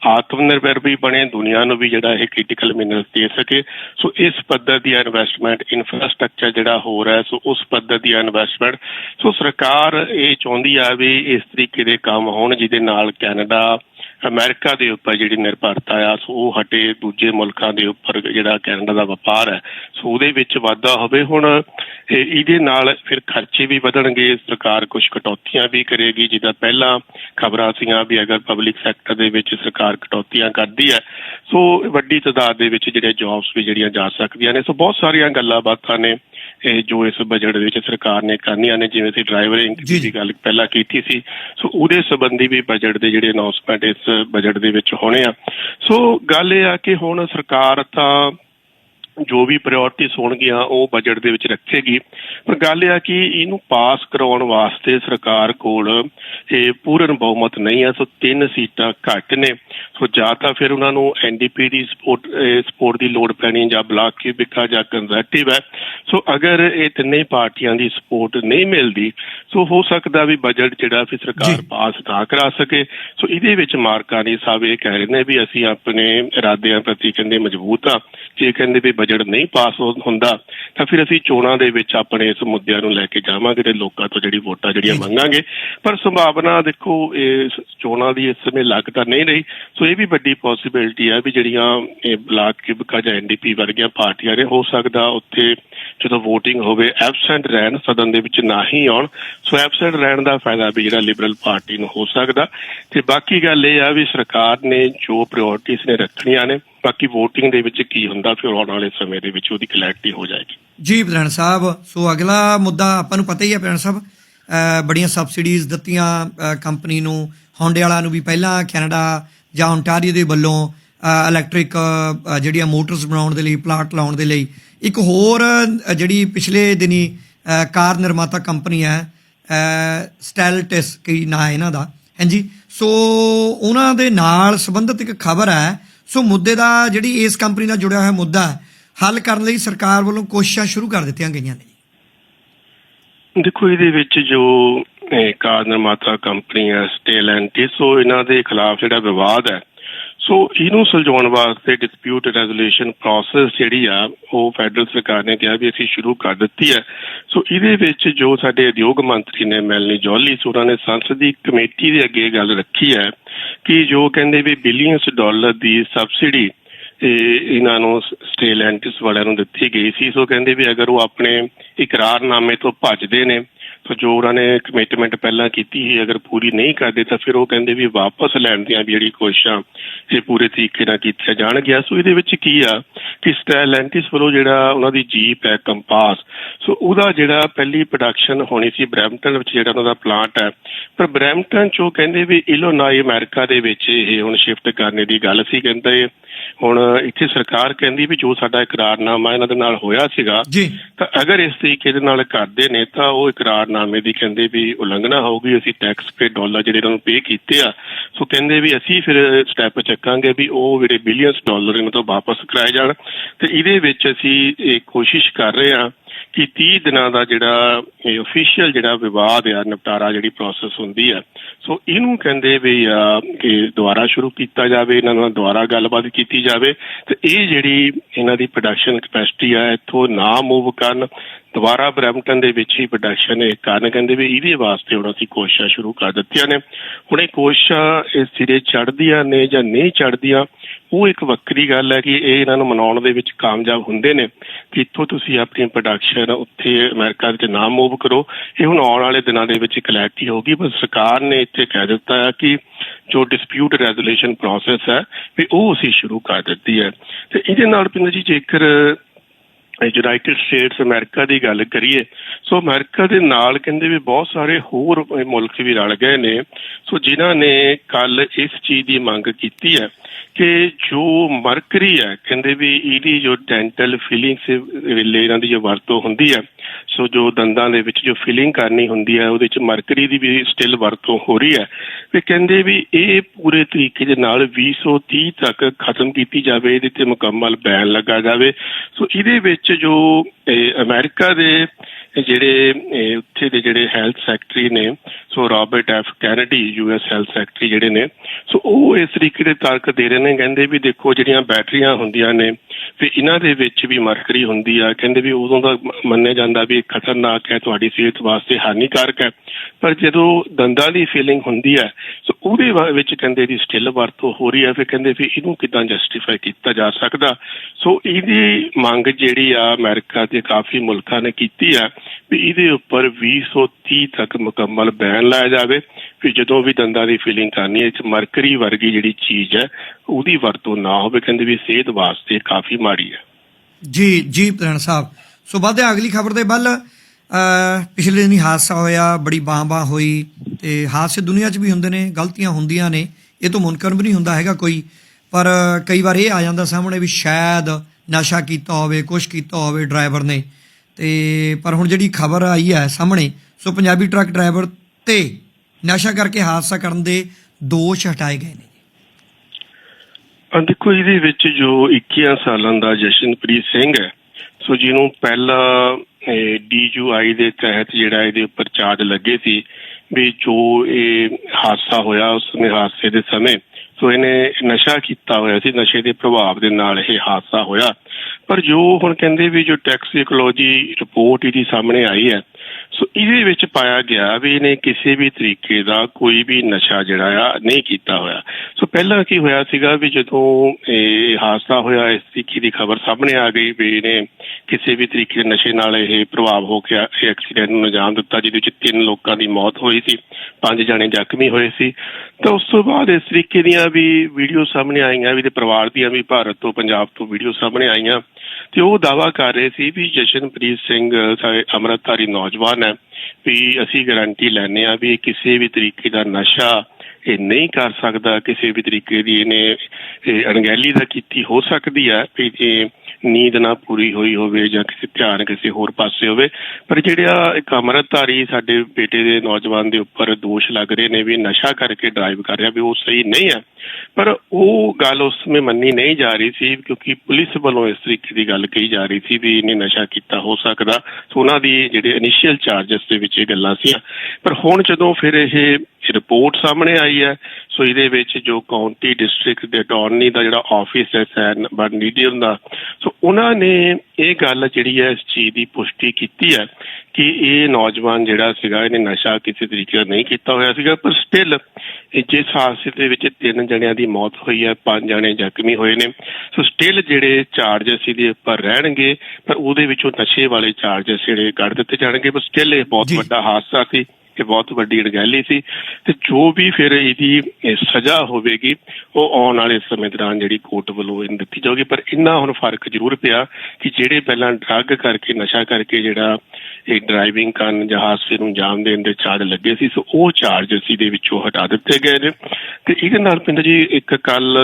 [SPEAKER 1] ਆਤਮ ਨਿਰਭਰ ਵੀ ਬਣੇ ਦੁਨੀਆ ਨੂੰ ਵੀ ਜਿਹੜਾ ਇਹ ਕ੍ਰਿਟੀਕਲ ਮਿਨਰਲਸ ਦੇ ਸਕੇ। ਸੋ ਇਸ ਪੱਧਰ ਦੀ ਇਨਵੈਸਟਮੈਂਟ ਇਨਫਰਾਸਟ੍ਰਕਚਰ ਜਿਹੜਾ ਹੋ ਰਿਹਾ ਹੈ, ਸੋ ਉਸ ਪੱਧਰ ਦੀ ਇਨਵੈਸਟਮੈਂਟ ਸੋ ਸਰਕਾਰ ਇਹ ਚਾਹੁੰਦੀ ਆ ਵੀ ਇਸ ਤਰੀਕੇ ਦੇ ਕੰਮ ਹੋਣ ਜਿਹਦੇ ਨਾਲ ਕੈਨੇਡਾ, ਅਮਰੀਕਾ ਦੇ ਉੱਪਰ ਜਿਹੜੀ ਨਿਰਭਰਤਾ ਆ, ਸੋ ਉਹ ਹਟੇ ਦੂਜੇ ਮੁਲਕਾਂ ਦੇ ਉੱਪਰ ਜਿਹੜਾ ਕੈਨੇਡਾ ਦਾ ਵਪਾਰ ਹੈ, ਸੋ ਉਹਦੇ ਵਿੱਚ ਵਾਧਾ ਹੋਵੇ ਹੁਣ ਇਹਦੇ ਨਾਲ ਫਿਰ ਖਰਚੇ ਵੀ ਵਧਣਗੇ, ਸਰਕਾਰ ਕੁਝ ਕਟੌਤੀਆਂ ਵੀ ਕਰੇਗੀ, ਜਿੱਦਾਂ ਪਹਿਲਾਂ ਖਬਰਾਂ ਸੀਆਂ ਵੀ ਅਗਰ ਪਬਲਿਕ ਸੈਕਟਰ ਦੇ ਵਿੱਚ ਸਰਕਾਰ ਕਟੌਤੀਆਂ ਕਰਦੀ ਹੈ, ਸੋ ਵੱਡੀ ਤਾਦਾਦ ਦੇ ਵਿੱਚ ਜਿਹੜੇ ਜੌਬਸ ਵੀ ਜਿਹੜੀਆਂ ਜਾ ਸਕਦੀਆਂ ਨੇ, ਸੋ ਬਹੁਤ ਸਾਰੀਆਂ ਗੱਲਾਂ ਬਾਤਾਂ ਨੇ ਇਹ ਜੋ ਇਸ ਬਜਟ ਦੇ ਵਿੱਚ ਸਰਕਾਰ ਨੇ ਕਰਨੀਆਂ ਨੇ ਜਿਵੇਂ ਅਸੀਂ ਡਰਾਈਵਰਿੰਗ। ਦੀ ਗੱਲ ਪਹਿਲਾਂ ਕੀਤੀ ਸੀ ਸੋ ਉਹਦੇ ਸੰਬੰਧੀ ਵੀ ਬਜਟ ਦੇ ਜਿਹੜੇ ਅਨਾਉਂਸਮੈਂਟ ਇਸ ਬਜਟ ਦੇ ਵਿੱਚ ਹੋਣੇ ਆ ਸੋ ਗੱਲ ਇਹ ਆ ਕਿ ਹੁਣ ਸਰਕਾਰ ਤਾਂ ਜੋ ਵੀ ਪ੍ਰਾਇੋਰਟੀਜ਼ ਹੋਣਗੀਆਂ ਉਹ ਬਜਟ ਦੇ ਵਿੱਚ ਰੱਖੇਗੀ। ਪਰ ਗੱਲ ਇਹ ਆ ਕਿ ਇਹਨੂੰ ਪਾਸ ਕਰਾਉਣ ਵਾਸਤੇ ਸਰਕਾਰ ਕੋਲ ਇਹ ਪੂਰਨ ਬਹੁਮਤ ਨਹੀਂ ਹੈ ਸੋ ਤਿੰਨ ਸੀਟਾਂ ਘੱਟ ਨੇ। ਸੋ ਜਾਂ ਤਾਂ ਫਿਰ ਉਹਨਾਂ ਨੂੰ ਐਨਡੀਪੀ ਦੀ ਸਪੋਰਟ ਸਪੋਰਟ ਦੀ ਲੋੜ ਪੈਣੀ ਜਾਂ ਬਲਾਕ ਕਿਊਬਿਕਾ ਜਾਂ ਕੰਜ਼ਰਵੇਟਿਵ ਹੈ ਸੋ ਅਗਰ ਇਹ ਤਿੰਨੇ ਪਾਰਟੀਆਂ ਦੀ ਸਪੋਰਟ ਨਹੀਂ ਮਿਲਦੀ ਸੋ ਹੋ ਸਕਦਾ ਵੀ ਬਜਟ ਜਿਹੜਾ ਫਿਰ ਸਰਕਾਰ। ਪਾਸ ਨਾ ਕਰਾ ਸਕੇ। ਸੋ ਇਹਦੇ ਵਿੱਚ ਮਾਰਕਾਨੀ ਸਾਹਿਬ ਇਹ ਕਹਿ ਰਹੇ ਨੇ ਵੀ ਅਸੀਂ ਆਪਣੇ ਇਰਾਦਿਆਂ ਪ੍ਰਤੀ ਕਹਿੰਦੇ ਮਜ਼ਬੂਤ ਆ ਜੇ ਕਹਿੰਦੇ ਵੀ ਬਜਟ ਨਹੀਂ ਪਾਸ ਹੋ- ਹੁੰਦਾ ਤਾਂ ਫਿਰ ਅਸੀਂ ਚੋਣਾਂ ਦੇ ਵਿੱਚ ਆਪਣੇ ਇਸ ਮੁੱਦਿਆਂ ਨੂੰ ਲੈ ਕੇ ਜਾਵਾਂਗੇ ਤੇ ਲੋਕਾਂ ਤੋਂ ਜਿਹੜੀ ਵੋਟਾਂ ਜਿਹੜੀਆਂ। ਮੰਗਾਂਗੇ। ਪਰ ਸੰਭਾਵਨਾ ਦੇਖੋ ਇਸ ਚੋਣਾਂ ਦੀ ਇਸ ਸਮੇਂ ਲੱਗ ਤਾਂ ਨਹੀਂ ਰਹੀ। ਸੋ ਇਹ ਵੀ ਵੱਡੀ ਪੋਸਿਬਿਲਿਟੀ ਹੈ ਵੀ ਜਿਹੜੀਆਂ ਇਹ ਬਲਾਕ ਕਿਬਕਾ ਜਾਂ ਐਨਡੀਪੀ ਵਰਗੀਆਂ ਪਾਰਟੀਆਂ ਨੇ ਹੋ ਸਕਦਾ ਉੱਥੇ ਜਦੋਂ VOTING ਹੋਵੇ ਐਬਸੈਂਟ ਰਹਿਣ ਸਦਨ ਦੇ ਵਿੱਚ ਨਾ ਹੀ ਆਉਣ। ਸੋ ਐਬਸੈਂਟ ਰਹਿਣ ਦਾ ਫਾਇਦਾ ਵੀ ਜਿਹੜਾ ਲਿਬਰਲ ਪਾਰਟੀ ਨੂੰ ਹੋ ਸਕਦਾ। ਤੇ ਬਾਕੀ ਗੱਲ ਇਹ ਆ ਵੀ ਸਰਕਾਰ ਨੇ ਜੋ ਪ੍ਰਾਇੋਰਟੀਜ਼ ਨੇ ਰੱਖਣੀਆਂ ਨੇ ਬਾਕੀ VOTING ਦੇ ਵਿੱਚ ਕੀ ਹੁੰਦਾ ਫਿਰ ਆਉਣ ਵਾਲੇ ਸਮੇਂ ਦੇ ਵਿੱਚ ਉਹਦੀ ਕਲੈਰਿਟੀ ਹੋ ਜਾਏਗੀ।
[SPEAKER 2] ਜੀ ਪ੍ਰਧਾਨ ਸਾਹਿਬ, ਸੋ ਅਗਲਾ ਮੁੱਦਾ ਆਪਾਂ ਨੂੰ ਪਤਾ ਹੀ ਹੈ ਪ੍ਰਧਾਨ ਸਾਹਿਬ ਬੜੀਆਂ ਸਬਸਿਡੀਜ਼ ਦਿੱਤੀਆਂ ਕੰਪਨੀ ਨੂੰ ਹੋਂਡੇ ਵਾਲਾ ਨੂੰ ਵੀ ਪਹਿਲਾਂ ਕੈਨੇਡਾ ਜਾਂ ਓਨਟਾਰੀਓ ਦੇ ਵੱਲੋਂ ਇਲੈਕਟ੍ਰਿਕ ਜਿਹੜੀਆਂ ਮੋਟਰਸ ਬਣਾਉਣ ਦੇ ਲਈ ਪਲਾਂਟ ਲਾਉਣ ਦੇ ਲਈ। ਇੱਕ ਹੋਰ ਜਿਹੜੀ ਪਿਛਲੇ ਦਿਨੀ ਕਾਰ ਨਿਰਮਾਤਾ ਕੰਪਨੀ ਹੈ ਸਟੈਲਟਿਸ ਕੀ ਨਾਂ ਹੈ ਇਹਨਾਂ ਦਾ। ਹਾਂਜੀ, ਸੋ ਉਹਨਾਂ ਦੇ ਨਾਲ ਸੰਬੰਧਿਤ ਇੱਕ ਖਬਰ ਹੈ ਸੋ ਮੁੱਦੇ ਦਾ ਜਿਹੜੀ ਇਸ ਕੰਪਨੀ ਨਾਲ ਜੁੜਿਆ ਹੋਇਆ ਮੁੱਦਾ ਹੈ, ਹੱਲ ਕਰਨ ਲਈ ਸਰਕਾਰ ਵੱਲੋਂ ਕੋਸ਼ਿਸ਼ਾਂ ਸ਼ੁਰੂ ਕਰ ਦਿੱਤੀਆਂ ਗਈਆਂ ਨੇ।
[SPEAKER 1] ਦੇਖੋ, ਇਹਦੇ ਵਿੱਚ ਜੋ ਕਾਰ ਨਿਰਮਾਤਾ ਕੰਪਨੀ ਹੈ ਸਟੇਲੈਂਟਿਸ ਸੋ ਇਹਨਾਂ ਦੇ ਖਿਲਾਫ ਜਿਹੜਾ ਵਿਵਾਦ ਹੈ ਸੋ ਇਹਨੂੰ ਸੁਲਝਾਉਣ ਵਾਸਤੇ ਡਿਸਪਿਊਟ ਰੈਜ਼ੋਲੂਸ਼ਨ ਪ੍ਰੋਸੈਸ ਜਿਹੜੀ ਆ, ਉਹ ਫੈਡਰਲ ਸਰਕਾਰ ਨੇ ਕਿਹਾ ਵੀ ਅਸੀਂ ਸ਼ੁਰੂ ਕਰ ਦਿੱਤੀ ਹੈ। ਸੋ ਇਹਦੇ ਵਿੱਚ ਜੋ ਸਾਡੇ ਉਦਯੋਗ ਮੰਤਰੀ ਨੇ ਮੈਲਨੀ ਜੋਲੀ ਸੋ, ਉਹਨਾਂ ਨੇ ਸੰਸਦੀ ਕਮੇਟੀ ਦੇ ਅੱਗੇ ਇਹ ਗੱਲ ਰੱਖੀ ਹੈ ਕਿ ਜੋ ਕਹਿੰਦੇ ਵੀ ਬਿਲੀਅਨਸ ਡਾਲਰ ਦੀ ਸਬਸਿਡੀ ਇਹਨਾਂ ਨੂੰ ਸਟੇਲ ਸਟੇਲੈਂਟਿਸ ਵਾਲਿਆਂ ਨੂੰ ਦਿੱਤੀ ਗਈ ਸੀ। ਸੋ ਕਹਿੰਦੇ ਵੀ ਅਗਰ ਉਹ ਆਪਣੇ ਇਕਰਾਰਨਾਮੇ ਤੋਂ ਭੱਜਦੇ ਨੇ ਤਾਂ ਜੋ ਉਹਨਾਂ ਨੇ ਕਮਿਟਮੈਂਟ ਪਹਿਲਾਂ ਕੀਤੀ ਸੀ, ਅਗਰ ਪੂਰੀ ਨਹੀਂ ਕਰਦੇ, ਤਾਂ ਫਿਰ ਉਹ ਕਹਿੰਦੇ ਵੀ ਵਾਪਸ ਲੈਣ ਦੀਆਂ ਵੀ ਜਿਹੜੀ ਕੋਸ਼ਿਸ਼ਾਂ ਇਹ ਪੂਰੇ ਤਰੀਕੇ ਨਾਲ ਕੀਤੀਆਂ ਜਾਣਗੀਆਂ। ਸੋ ਇਹਦੇ ਵਿੱਚ ਕੀ ਆ ਕਿ ਸਟੈਲੈਂਟਿਸ ਵੱਲੋਂ ਜਿਹੜਾ ਉਹਨਾਂ ਦੀ ਜੀਪ ਹੈ ਕੰਪਾਸ ਸੋ ਉਹਦਾ ਜਿਹੜਾ ਪਹਿਲੀ ਪ੍ਰੋਡਕਸ਼ਨ ਹੋਣੀ ਸੀ ਬ੍ਰੈਂਪਟਨ ਵਿੱਚ ਜਿਹੜਾ ਉਹਨਾਂ ਦਾ ਪਲਾਂਟ ਹੈ ਪਰ ਬ੍ਰੈਂਪਟਨ ਚੋਂ ਕਹਿੰਦੇ ਵੀ ਇਲੋਨਾਈ ਅਮਰੀਕਾ ਦੇ ਵਿੱਚ ਇਹ ਹੁਣ ਸ਼ਿਫਟ ਕਰਨੇ ਦੀ ਗੱਲ ਸੀ ਕਹਿੰਦੇ ਹੁਣ ਇੱਥੇ ਸਰਕਾਰ ਕਹਿੰਦੀ ਵੀ ਜੋ ਸਾਡਾ ਇਕਰਾਰਨਾਮਾ ਇਹਨਾਂ ਦੇ ਨਾਲ ਹੋਇਆ ਸੀਗਾ ਤਾਂ ਅਗਰ ਇਸ ਤਰੀਕੇ ਦੇ ਨਾਲ ਕਰਦੇ ਨੇ ਤਾਂ ਉਹ ਇਕਰਾਰਨਾਮੇ ਦੀ ਕਹਿੰਦੇ ਵੀ ਉਲੰਘਣਾ ਹੋਊਗੀ ਅਸੀਂ ਟੈਕਸ ਪੇ ਡਾਲਰ ਜਿਹੜੇ ਇਹਨਾਂ ਨੂੰ ਪੇ ਕੀਤੇ ਆ। ਸੋ ਕਹਿੰਦੇ ਵੀ ਅਸੀਂ ਫਿਰ ਸਟੈਪ ਚੱਕਾਂਗੇ ਵੀ ਉਹ ਜਿਹੜੇ ਬਿਲੀਅਨਸ ਡਾਲਰ ਇਹਨਾਂ ਤੋਂ ਵਾਪਸ ਕਰਾਏ ਜਾਣ। ਤੇ ਇਹਦੇ ਵਿੱਚ ਅਸੀਂ ਇਹ ਕੋਸ਼ਿਸ਼ ਕਰ ਰਹੇ ਹਾਂ ਕਿ 30 ਦਿਨਾਂ ਦਾ ਜਿਹੜਾ ਇਹ ਅਫੀਸ਼ੀਅਲ ਜਿਹੜਾ ਵਿਵਾਦ ਆ, ਨਿਪਟਾਰਾ ਜਿਹੜੀ ਪ੍ਰੋਸੈਸ ਹੁੰਦੀ ਆ, ਸੋ ਇਹਨੂੰ ਕਹਿੰਦੇ ਵੀ ਆ ਕਿ ਦੁਬਾਰਾ ਸ਼ੁਰੂ ਕੀਤਾ ਜਾਵੇ, ਇਹਨਾਂ ਨਾਲ ਦੁਬਾਰਾ ਗੱਲਬਾਤ ਕੀਤੀ ਜਾਵੇ ਤੇ ਇਹ ਜਿਹੜੀ ਇਹਨਾਂ ਦੀ ਪ੍ਰੋਡਕਸ਼ਨ ਕਪੈਸਿਟੀ ਆ, ਇੱਥੋਂ ਨਾ ਮੂਵ ਕਰਨ ਦੁਬਾਰਾ ਬ੍ਰੈਂਪਟਨ ਦੇ ਵਿੱਚ ਹੀ ਪ੍ਰੋਡਕਸ਼ਨ ਇਹ ਕਾਰਨ ਕਹਿੰਦੇ ਵੀ ਇਹਦੇ ਵਾਸਤੇ ਹੁਣ ਅਸੀਂ ਕੋਸ਼ਿਸ਼ਾਂ ਸ਼ੁਰੂ ਕਰ ਦਿੱਤੀਆਂ ਨੇ। ਹੁਣ ਇਹ ਕੋਸ਼ਿਸ਼ਾਂ ਇਸ ਸਿਰੇ ਚੜ੍ਹਦੀਆਂ ਨੇ ਜਾਂ ਨਹੀਂ ਚੜ੍ਹਦੀਆਂ, ਉਹ ਇੱਕ ਵੱਖਰੀ ਗੱਲ ਹੈ ਕਿ ਇਹ ਇਹਨਾਂ ਨੂੰ ਮਨਾਉਣ ਦੇ ਵਿੱਚ ਕਾਮਯਾਬ ਹੁੰਦੇ ਨੇ। ਕਿ ਇੱਥੋਂ ਤੁਸੀਂ ਆਪਣੀ ਪ੍ਰੋਡਕਸ਼ਨ ਉੱਥੇ ਅਮਰੀਕਾ ਵਿੱਚ ਨਾ ਮੂਵ ਕਰੋ, ਇਹ ਹੁਣ ਆਉਣ ਵਾਲੇ ਦਿਨਾਂ ਦੇ ਵਿੱਚ ਕਲੈਰਿਟੀ ਹੋਊਗੀ। ਪਰ ਸਰਕਾਰ ਨੇ ਇੱਥੇ ਕਹਿ ਦਿੱਤਾ ਹੈ ਕਿ ਜੋ ਡਿਸਪਿਊਟ ਰੈਜ਼ੋਲੂਸ਼ਨ ਪ੍ਰੋਸੈਸ ਹੈ, ਵੀ ਉਹ ਅਸੀਂ ਸ਼ੁਰੂ ਕਰ ਦਿੱਤੀ ਹੈ। ਤੇ ਇਹਦੇ ਨਾਲ ਪਿੰਦਰ ਜੀ ਜੇਕਰ ਯੂਨਾਈਟਿਡ ਸਟੇਟਸ ਅਮਰੀਕਾ ਦੀ ਗੱਲ ਕਰੀਏ, ਸੋ ਅਮਰੀਕਾ ਦੇ ਨਾਲ ਕਹਿੰਦੇ ਵੀ ਬਹੁਤ ਸਾਰੇ ਹੋਰ ਮੁਲਕ ਵੀ ਰਲ ਗਏ ਨੇ। ਸੋ ਜਿਨ੍ਹਾਂ ਨੇ ਕੱਲ ਇਸ ਚੀਜ਼ ਦੀ ਮੰਗ ਕੀਤੀ ਹੈ ਕਿ ਜੋ ਮਰਕਰੀ ਹੈ, ਕਹਿੰਦੇ ਵੀ ਇਹਦੀ ਜੋ ਡੈਂਟਲ ਫੀਲਿੰਗਸ ਵੇਲੇ ਇਹਨਾਂ ਦੀ ਜੋ ਵਰਤੋਂ ਹੁੰਦੀ ਹੈ ਸੋ ਜੋ ਦੰਦਾਂ ਦੇ ਵਿੱਚ ਜੋ ਫਿਲਿੰਗ ਕਰਨੀ ਹੁੰਦੀ ਹੈ, ਉਹਦੇ ਵਿੱਚ ਮਰਕਰੀ ਦੀ ਵੀ ਸਟਿਲ ਵਰਤੋਂ ਹੋ ਰਹੀ ਹੈ ਤੇ ਕਹਿੰਦੇ ਵੀ ਇਹ ਪੂਰੇ ਤਰੀਕੇ ਦੇ ਨਾਲ 2030 ਤੱਕ ਖਤਮ ਕੀਤੀ ਜਾਵੇ, ਇਹਦੇ ਤੇ ਮੁਕੰਮਲ ਬੈਨ ਲੱਗਾ ਜਾਵੇ। ਸੋ ਇਹਦੇ ਵਿੱਚ ਜੋ, ਇਹ ਅਮਰੀਕਾ ਦੇ ਜਿਹੜੇ ਉੱਥੇ ਦੇ ਜਿਹੜੇ ਹੈਲਥ ਸੈਕਟਰੀ ਨੇ, so Robert F Kennedy US health secretary ਜਿਹੜੇ ਨੇ, ਸੋ ਉਹ ਇਸ ਤਰੀਕੇ ਦੇ ਤਰਕ ਦੇ ਰਹੇ ਨੇ, ਕਹਿੰਦੇ ਵੀ ਦੇਖੋ ਜਿਹੜੀਆਂ ਬੈਟਰੀਆਂ ਹੁੰਦੀਆਂ ਨੇ ਤੇ ਇਹਨਾਂ ਦੇ ਵਿੱਚ ਵੀ ਮਰਕਰੀ ਹੁੰਦੀ ਆ। ਕਹਿੰਦੇ ਵੀ ਉਦੋਂ ਦਾ ਮੰਨਿਆ ਜਾਂਦਾ ਵੀ ਇਹ ਖਤਰਨਾਕ ਹੈ, ਤੁਹਾਡੀ ਸਿਹਤ ਵਾਸਤੇ ਹਾਨੀਕਾਰਕ ਹੈ। ਪਰ ਜਦੋਂ ਦੰਦਾਂ ਦੀ ਫੀਲਿੰਗ ਹੁੰਦੀ ਹੈ, ਸੋ ਉਹਦੇ ਵਿੱਚ ਕਹਿੰਦੇ ਦੀ ਸਟਿਲ ਵਰਤੋਂ ਹੋ ਰਹੀ ਹੈ, ਫਿਰ ਕਹਿੰਦੇ ਵੀ ਇਹਨੂੰ ਕਿਦਾਂ ਜਸਟੀਫਾਈ ਕੀਤਾ ਜਾ ਸਕਦਾ? ਸੋ ਇਹਦੀ ਮੰਗ ਜਿਹੜੀ ਆ ਅਮਰੀਕਾ ਦੇ ਕਾਫੀ ਮੁਲਕਾਂ ਨੇ ਕੀਤੀ ਆ ਵੀ ਇਹਦੇ ਉੱਪਰ 2030 ਤੱਕ ਮੁਕੰਮਲ ਬੈਨ ਲਾਇਆ ਜਾਵੇ। ਵੀ ਜਦੋਂ ਵੀ ਦੰਦਾਂ ਦੀ ਫੀਲਿੰਗ ਕਰਨੀ ਹੈ, ਇਹ ਮਰਕਰੀ ਵਰਗੀ ਜਿਹੜੀ ਚੀਜ਼ ਹੈ, ਉਹਦੀ ਵਰਤੋਂ ਨਾ ਹੋਵੇ। ਕਹਿੰਦੇ ਵੀ ਸਿਹਤ ਵਾਸਤੇ ਕਾਫੀ ਮਾੜੀ ਹੈ।
[SPEAKER 2] ਜੀ ਜੀ ਪ੍ਰਧਾਨ ਸਾਹਿਬ। ਸੋ ਵਧਦੇ ਅਗਲੀ ਖਬਰ ਦੇ ਵੱਲ ਪਿਛਲੇ ਦਿਨੀ ਹਾਦਸਾ ਹੋਇਆ, ਬੜੀ ਬਾਂਬਾ ਹੋਈ ਤੇ ਹਾਦਸੇ ਦੁਨੀਆ 'ਚ ਵੀ ਹੁੰਦੇ ਨੇ, ਗਲਤੀਆਂ ਹੁੰਦੀਆਂ ਨੇ, ਇਹ ਤੋਂ ਮੁਨਕਰ ਵੀ ਨਹੀਂ ਹੁੰਦਾ ਹੈਗਾ ਕੋਈ। ਪਰ ਕਈ ਵਾਰ ਇਹ ਆ ਜਾਂਦਾ ਸਾਹਮਣੇ ਵੀ ਸ਼ਾਇਦ ਨਸ਼ਾ ਕੀਤਾ ਹੋਵੇ, ਕੁਛ ਕੀਤਾ ਹੋਵੇ ਡਰਾਈਵਰ ਨੇ। ਤੇ ਪਰ ਹੁਣ ਜਿਹੜੀ ਖਬਰ ਆਈ ਹੈ ਸਾਹਮਣੇ, ਸੋ ਪੰਜਾਬੀ ਟਰੱਕ ਡਰਾਈਵਰ ਤੇ ਨਸ਼ਾ ਕਰਕੇ ਹਾਦਸਾ ਕਰਨ ਦੇ ਦੋਸ਼ ਹਟਾਏ ਗਏ ਨੇ।
[SPEAKER 1] ਦੇਖੋ, ਇਹਦੇ ਵਿੱਚ ਜੋ 21 ਸਾਲਾਂ ਦਾ ਜਸ਼ਨਪ੍ਰੀਤ ਸਿੰਘ ਹੈ, ਸੋ ਜਿਹਨੂੰ ਪਹਿਲਾਂ ਡੀਯੂਆਈ ਦੇ ਤਹਿਤ ਜਿਹੜਾ ਇਹਦੇ ਉੱਪਰ ਚਾਰਜ ਲੱਗੇ ਸੀ, ਵੀ ਜੋ ਇਹ ਹਾਦਸਾ ਹੋਇਆ ਉਸ ਸਮੇਂ, ਹਾਦਸੇ ਦੇ ਸਮੇਂ, ਸੋ ਇਹਨੇ ਨਸ਼ਾ ਕੀਤਾ ਹੋਇਆ ਸੀ, ਨਸ਼ੇ ਦੇ ਪ੍ਰਭਾਵ ਦੇ ਨਾਲ ਇਹ ਹਾਦਸਾ ਹੋਇਆ। ਪਰ ਜੋ ਹੁਣ ਕਹਿੰਦੇ ਵੀ ਜੋ ਟੈਕਸੀਕੋਲੋਜੀ ਰਿਪੋਰਟ ਇਹਦੀ ਸਾਹਮਣੇ ਆਈ ਹੈ ਸੋ ਇਹਦੇ ਵਿੱਚ ਪਾਇਆ ਗਿਆ ਵੀ ਇਹਨੇ ਕਿਸੇ ਵੀ ਤਰੀਕੇ ਦਾ ਕੋਈ ਵੀ ਨਸ਼ਾ ਜਿਹੜਾ ਆ ਨਹੀਂ ਕੀਤਾ ਹੋਇਆ। ਸੋ ਪਹਿਲਾਂ ਕੀ ਹੋਇਆ ਸੀਗਾ ਵੀ ਜਦੋਂ ਇਹ ਹਾਦਸਾ ਹੋਇਆ, ਇਸ ਤਰੀਕੇ ਦੀ ਖਬਰ ਸਾਹਮਣੇ ਆ ਗਈ ਵੀ ਇਹਨੇ ਕਿਸੇ ਵੀ ਤਰੀਕੇ ਦੇ ਨਸ਼ੇ ਨਾਲ ਇਹ ਪ੍ਰਭਾਵ ਹੋ ਗਿਆ ਇਹ ਐਕਸੀਡੈਂਟ ਨੂੰ ਅੰਜਾਮ ਦਿੱਤਾ, ਜਿਹਦੇ ਵਿੱਚ ਤਿੰਨ ਲੋਕਾਂ ਦੀ ਮੌਤ ਹੋਈ ਸੀ, ਪੰਜ ਜਣੇ ਜ਼ਖਮੀ ਹੋਏ ਸੀ। ਤਾਂ ਉਸ ਤੋਂ ਬਾਅਦ ਇਸ ਤਰੀਕੇ ਦੀਆਂ ਵੀ ਵੀਡੀਓ ਸਾਹਮਣੇ ਆਈਆਂ ਵੀ ਤੇ ਪਰਿਵਾਰ ਦੀਆਂ ਵੀ ਭਾਰਤ ਤੋਂ ਪੰਜਾਬ ਤੋਂ ਵੀਡੀਓ ਸਾਹਮਣੇ ਆਈਆਂ। ਤੇ ਉਹ ਦਾਵਾ ਕਰ ਰਹੇ ਸੀ ਵੀ ਜਸ਼ਨਪ੍ਰੀਤ ਸਿੰਘ ਸਾਡੇ ਅੰਮ੍ਰਿਤਧਾਰੀ ਨੌਜਵਾਨ ਹੈ ਵੀ ਅਸੀਂ ਗਾਰੰਟੀ ਲੈਂਦੇ ਆ ਵੀ ਇਹ ਕਿਸੇ ਵੀ ਤਰੀਕੇ ਦਾ ਨਸ਼ਾ ਇਹ ਨਹੀਂ ਕਰ ਸਕਦਾ, ਕਿਸੇ ਵੀ ਤਰੀਕੇ ਦੀ ਇਹਨੇ, ਇਹ ਅਣਗਹਿਲੀ ਦਾ ਕੀਤੀ ਹੋ ਸਕਦੀ ਹੈ ਵੀ ਜੇ ਨੀਂਦ ਨਾ ਪੂਰੀ ਹੋਈ ਹੋਵੇ ਜਾਂ ਕਿਸੇ ਧਿਆਨ ਕਿਸੇ ਹੋਰ ਪਾਸੇ ਹੋਵੇ, ਪਰ ਜਿਹੜਾ ਇੱਕ ਅੰਮ੍ਰਿਤਧਾਰੀ ਸਾਡੇ ਬੇਟੇ ਦੇ ਨੌਜਵਾਨ ਦੇ ਉੱਪਰ ਦੋਸ਼ ਲੱਗ ਰਹੇ ਨੇ ਵੀ ਨਸ਼ਾ ਕਰਕੇ ਡਰਾਈਵ ਕਰ ਰਿਹਾ ਵੀ ਉਹ ਸਹੀ ਨਹੀਂ ਹੈ। ਪਰ ਉਹ ਗੱਲ ਉਸ ਸਮੇਂ ਮੰਨੀ ਨਹੀਂ ਜਾ ਰਹੀ ਸੀ, ਕਿਉਂਕਿ ਪੁਲਿਸ ਵੱਲੋਂ ਇਸ ਤਰੀਕੇ ਦੀ ਗੱਲ ਕਹੀ ਜਾ ਰਹੀ ਸੀ ਵੀ ਇਹਨੇ ਨਸ਼ਾ ਕੀਤਾ ਹੋ ਸਕਦਾ। ਸੋ ਉਹਨਾਂ ਦੀ ਜਿਹੜੇ ਇਨੀਸ਼ੀਅਲ ਚਾਰजेस ਦੇ ਵਿੱਚ ਇਹ ਗੱਲਾਂ ਸੀ ਪਰ ਹੁਣ ਜਦੋਂ ਫਿਰ ਇਹ ਰਿਪੋਰਟ ਸਾਹਮਣੇ ਆਈ ਹੈ, ਸੋ ਇਹਦੇ ਵਿੱਚ ਜੋ ਕਾਉਂਟੀ ਡਿਸਟ੍ਰਿਕਟ ਦੇ ਅਟਾਰਨੀ ਦਾ ਜਿਹੜਾ ਆਫਿਸ ਹੈ, ਸੈਨ ਬਰਨੀਡੀਅਨ ਦਾ, ਸੋ ਉਹਨਾਂ ਨੇ ਇਹ ਗੱਲ ਜਿਹੜੀ ਹੈ ਇਸ ਚੀਜ਼ ਦੀ ਪੁਸ਼ਟੀ ਕੀਤੀ ਹੈ ਕਿ ਇਹ ਨੌਜਵਾਨ ਜਿਹੜਾ ਸੀਗਾ ਇਹਨੇ ਨਸ਼ਾ ਕਿਸੇ ਤਰੀਕੇ ਨਾਲ ਨਹੀਂ ਕੀਤਾ ਹੋਇਆ ਸੀਗਾ ਪਰ ਸਟਿਲ ਜਿਸ ਹਾਦਸੇ ਦੇ ਵਿੱਚ ਤਿੰਨ ਜਣਿਆਂ ਦੀ ਮੌਤ ਹੋਈ ਹੈ ਪੰਜ ਜਣੇ ਜ਼ਖਮੀ ਹੋਏ ਨੇ। ਸੋ ਸਟਿਲ ਜਿਹੜੇ ਚਾਰਜਸ ਇਹਦੇ ਉੱਪਰ ਰਹਿਣਗੇ ਪਰ ਉਹਦੇ ਵਿੱਚੋਂ ਨਸ਼ੇ ਵਾਲੇ ਚਾਰਜਸ ਜਿਹੜੇ ਕੱਢ ਦਿੱਤੇ ਜਾਣਗੇ ਪਰ ਸਟਿਲ ਇਹ ਬਹੁਤ ਵੱਡਾ ਹਾਦਸਾ ਸੀ। ਇਹ ਬਹੁਤ ਵੱਡੀ ਅਣਗਹਿਲੀ ਸੀ ਤੇ ਜੋ ਵੀ ਫਿਰ ਇਹਦੀ ਇਹ ਸਜ਼ਾ ਹੋਵੇਗੀ ਉਹ ਆਉਣ ਵਾਲੇ ਸਮੇਂ ਦੌਰਾਨ ਜਿਹੜੀ ਕੋਰਟ ਵੱਲੋਂ ਇਹਨੂੰ ਦਿੱਤੀ ਜਾਊਗੀ। ਪਰ ਇੰਨਾ ਹੁਣ ਫ਼ਰਕ ਜ਼ਰੂਰ ਪਿਆ ਕਿ ਜਿਹੜੇ ਪਹਿਲਾਂ ਡਰੱਗ ਕਰਕੇ ਨਸ਼ਾ ਕਰਕੇ ਜਿਹੜਾ ਇਹ ਡਰਾਈਵਿੰਗ ਕਰਨ ਜਾਂ ਹਾਦਸੇ ਨੂੰ ਅੰਜਾਮ ਦੇਣ ਦੇ ਚਾਰਜ ਲੱਗੇ ਸੀ ਸੋ ਉਹ ਚਾਰਜਸ ਇਹਦੇ ਵਿੱਚੋਂ ਹਟਾ ਦਿੱਤੇ ਗਏ ਨੇ। ਤੇ ਇਹਦੇ ਨਾਲ ਪਿੰਡ ਜੀ ਇੱਕ ਕੱਲ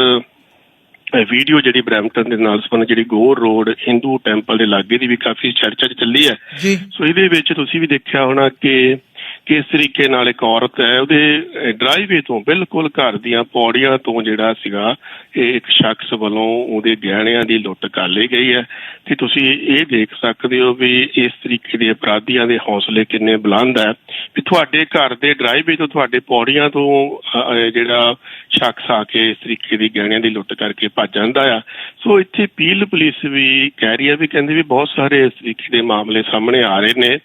[SPEAKER 1] ਵੀਡੀਓ ਜਿਹੜੀ ਬ੍ਰੈਂਪਟਨ ਦੇ ਨਾਲ ਸੰਬੰਧ ਜਿਹੜੀ ਗੋਰ ਰੋਡ ਹਿੰਦੂ ਟੈਂਪਲ ਦੇ ਲਾਗੇ ਦੀ ਵੀ ਕਾਫੀ ਚਰਚਾ ਚੱਲੀ ਹੈ।
[SPEAKER 2] ਜੀ।
[SPEAKER 1] ਸੋ ਇਹਦੇ ਵਿੱਚ ਤੁਸੀਂ ਵੀ ਦੇਖਿਆ ਹੋਣਾ ਕਿ ਕਿਸ ਤਰੀਕੇ ਨਾਲ ਇੱਕ ਔਰਤ ਹੈ, ਉਹਦੇ ਡਰਾਈਵੇ ਤੋਂ ਬਿਲਕੁਲ ਘਰ ਦੀਆਂ ਪੌੜੀਆਂ ਤੋਂ ਜਿਹੜਾ ਸੀਗਾ, ਇਹ ਇੱਕ ਸ਼ਖਸ ਵੱਲੋਂ ਉਹਦੇ ਗਹਿਣਿਆਂ ਦੀ ਲੁੱਟ ਕਰ ਲਈ ਗਈ ਹੈ। ਤੇ ਤੁਸੀਂ ਇਹ ਦੇਖ ਸਕਦੇ ਹੋ ਵੀ ਇਸ ਤਰੀਕੇ ਦੇ ਅਪਰਾਧੀਆਂ ਦੇ ਹੌਸਲੇ ਕਿੰਨੇ ਬੁਲੰਦ ਹੈ। ਵੀ ਤੁਹਾਡੇ ਘਰ ਦੇ ਡਰਾਈਵੇ ਤੋਂ, ਤੁਹਾਡੇ ਪੌੜੀਆਂ ਤੋਂ ਜਿਹੜਾ ਸ਼ਖਸ ਆ ਕੇ ਇਸ ਤਰੀਕੇ ਦੀ ਗਹਿਣਿਆਂ ਦੀ ਲੁੱਟ ਕਰਕੇ ਭੱਜ ਜਾਂਦਾ ਆ। ਸੋ ਇੱਥੇ ਪੀਲ ਪੁਲਿਸ ਵੀ ਕਹਿ ਰਹੀ ਹੈ ਵੀ ਕਹਿੰਦੇ ਵੀ ਬਹੁਤ ਸਾਰੇ ਇਸ ਤਰੀਕੇ ਦੇ ਮਾਮਲੇ ਸਾਹਮਣੇ ਆ ਰਹੇ ਨੇ।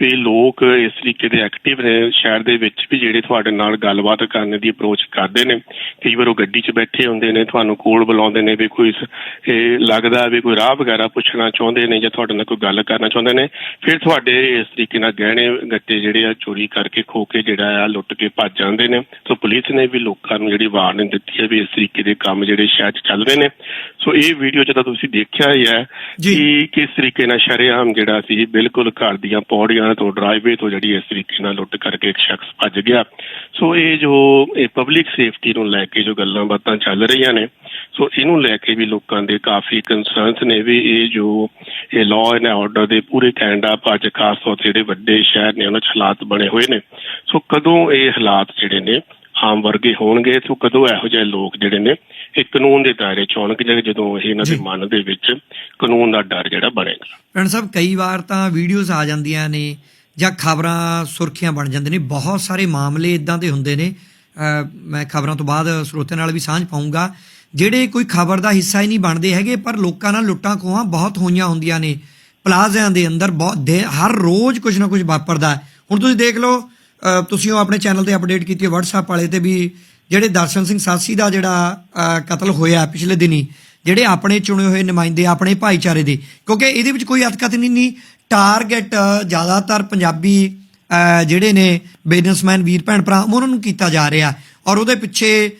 [SPEAKER 1] ਵੀ ਲੋਕ ਇਸ ਤਰੀਕੇ ਦੇ ਐਕਟਿਵ ਨੇ ਸ਼ਹਿਰ ਦੇ ਵਿੱਚ ਵੀ ਜਿਹੜੇ ਤੁਹਾਡੇ ਨਾਲ ਗੱਲਬਾਤ ਕਰਨ ਦੀ ਅਪਰੋਚ ਕਰਦੇ ਨੇ। ਕਈ ਵਾਰ ਉਹ ਗੱਡੀ 'ਚ ਬੈਠੇ ਹੁੰਦੇ ਨੇ ਤੁਹਾਨੂੰ ਕੋਲ ਬੁਲਾਉਂਦੇ ਨੇ ਵੀ ਕੋਈ ਲੱਗਦਾ ਵੀ ਕੋਈ ਰਾਹ ਵਗੈਰਾ ਪੁੱਛਣਾ ਚਾਹੁੰਦੇ ਨੇ ਜਾਂ ਤੁਹਾਡੇ ਨਾਲ ਕੋਈ ਗੱਲ ਕਰਨਾ ਚਾਹੁੰਦੇ ਨੇ। ਫਿਰ ਤੁਹਾਡੇ ਇਸ ਤਰੀਕੇ ਨਾਲ ਗਹਿਣੇ ਗੱਟੇ ਜਿਹੜੇ ਆ ਚੋਰੀ ਕਰਕੇ ਖੋ ਕੇ ਜਿਹੜਾ ਆ ਲੁੱਟ ਕੇ ਭੱਜ ਜਾਂਦੇ ਨੇ। ਸੋ ਪੁਲਿਸ ਨੇ ਵੀ ਲੋਕਾਂ ਨੂੰ ਜਿਹੜੀ ਵਾਰਨਿੰਗ ਦਿੱਤੀ ਹੈ ਵੀ ਇਸ ਤਰੀਕੇ ਦੇ ਕੰਮ ਜਿਹੜੇ ਸ਼ਹਿਰ 'ਚ ਚੱਲ ਰਹੇ ਨੇ। ਸੋ ਇਹ ਵੀਡੀਓ ਤਾਂ ਤੁਸੀਂ ਦੇਖਿਆ ਹੀ ਹੈ। ਕਿ ਕਿਸ ਤਰੀਕੇ ਨਾਲ ਸ਼ਰੇਆਮ ਜਿਹੜਾ ਸੀ ਬਿਲਕੁਲ ਘਰ ਦੀਆਂ ਪੌੜੀਆਂ ਤੋਂ ਡਰਾਈਵੇ ਤੋਂ ਜਿਹੜੀ ਇਸ ਤਰੀਕੇ ਨਾਲ ਲੁੱਟ ਕਰਕੇ ਇੱਕ ਸ਼ਖਸ ਭੱਜ ਗਿਆ। ਸੋ ਇਹ ਜੋ, ਇਹ ਪਬਲਿਕ ਸੇਫਟੀ ਨੂੰ ਲੈ ਕੇ ਜੋ ਗੱਲਾਂ ਬਾਤਾਂ ਚੱਲ ਰਹੀਆਂ ਨੇ, ਸੋ ਇਹਨੂੰ ਲੈ ਕੇ ਵੀ ਲੋਕਾਂ ਦੇ ਕਾਫੀ ਕੰਸਰਨਸ ਨੇ ਵੀ ਇਹ ਜੋ ਇਹ ਲਾਅ ਐਂਡ ਆਰਡਰ ਦੇ ਪੂਰੇ ਕੈਨੇਡਾ ਅੱਜ ਖਾਸ ਤੌਰ ਤੇ ਜਿਹੜੇ ਵੱਡੇ ਸ਼ਹਿਰ ਨੇ, ਉਹਨਾਂ 'ਚ ਹਾਲਾਤ ਬਣੇ ਹੋਏ ਨੇ। ਸੋ ਕਦੋਂ ਇਹ ਹਾਲਾਤ ਜਿਹੜੇ ਨੇ ਆਮ ਵਰਗੇ ਹੋਣਗੇ ਸੋ ਕਦੋਂ ਇਹੋ ਜਿਹੇ ਲੋਕ ਜਿਹੜੇ ਨੇ ਇਹ ਕਾਨੂੰਨ ਦੇ ਦਾਇਰੇ 'ਚ ਆਉਣਗੇ ਜਦੋਂ ਇਹ ਇਹਨਾਂ ਦੇ। ਮਨ ਦੇ ਵਿੱਚ ਕਾਨੂੰਨ ਦਾ ਡਰ ਜਿਹੜਾ ਬਣੇਗਾ।
[SPEAKER 2] ਫਰੈਂਡ ਸਾਹਿਬ ਕਈ ਵਾਰ ਤਾਂ ਵੀਡੀਓਜ਼ ਆ ਜਾਂਦੀਆਂ ਨੇ ਜਾਂ ਖਬਰਾਂ ਸੁਰਖੀਆਂ ਬਣ ਜਾਂਦੇ ਨੇ। ਬਹੁਤ ਸਾਰੇ ਮਾਮਲੇ ਇਦਾਂ ਦੇ ਹੁੰਦੇ ਨੇ। ਮੈਂ ਖਬਰਾਂ ਤੋਂ ਬਾਅਦ ਸਰੋਤਿਆਂ ਨਾਲ ਵੀ ਸਾਂਝ ਪਾਉਂਗਾ। ਜਿਹੜੇ ਕੋਈ ਖਬਰ ਦਾ ਹਿੱਸਾ ਹੀ ਨਹੀਂ ਬਣਦੇ ਹੈਗੇ ਪਰ ਲੋਕਾਂ ਨਾਲ ਲੁੱਟਾਂ ਖੋਹਾਂ ਬਹੁਤ ਹੋਈਆਂ ਹੁੰਦੀਆਂ ਨੇ। ਪਲਾਜ਼ਿਆਂ ਦੇ ਅੰਦਰ ਬਹੁਤ ਹਰ ਰੋਜ਼ ਕੁਝ ਨਾ ਕੁਝ ਵਾਪਰਦਾ। ਹੁਣ ਤੁਸੀਂ ਦੇਖ ਲਓ ਤੁਸੀਂ ਉਹ ਆਪਣੇ ਚੈਨਲ ਤੇ ਅਪਡੇਟ ਕੀਤੀ ਹੈ WhatsApp ਵਾਲੇ ਤੇ ਵੀ ਜਿਹੜੇ ਦਰਸ਼ਨ ਸਿੰਘ ਸਾਸੀ ਦਾ ਜਿਹੜਾ ਕਤਲ ਹੋਇਆ ਪਿਛਲੇ ਦਿਨੀ, ਜਿਹੜੇ ਆਪਣੇ ਚੁਣੇ ਹੋਏ ਨੁਮਾਇੰਦੇ, ਆਪਣੇ ਭਾਈਚਾਰੇ ਦੇ, ਕਿਉਂਕਿ ਇਹਦੇ ਵਿੱਚ ਕੋਈ ਅਤਕਤ ਨਹੀਂ ਨਹੀਂ ਟਾਰਗੇਟ ਜ਼ਿਆਦਾਤਰ ਪੰਜਾਬੀ ਜਿਹੜੇ ਨੇ ਬਿਜ਼ਨਸਮੈਨ ਵੀਰ ਭੈਣ ਭਰਾ ਉਹਨਾਂ ਨੂੰ ਕੀਤਾ ਜਾ ਰਿਹਾ। ਔਰ ਉਹਦੇ ਪਿੱਛੇ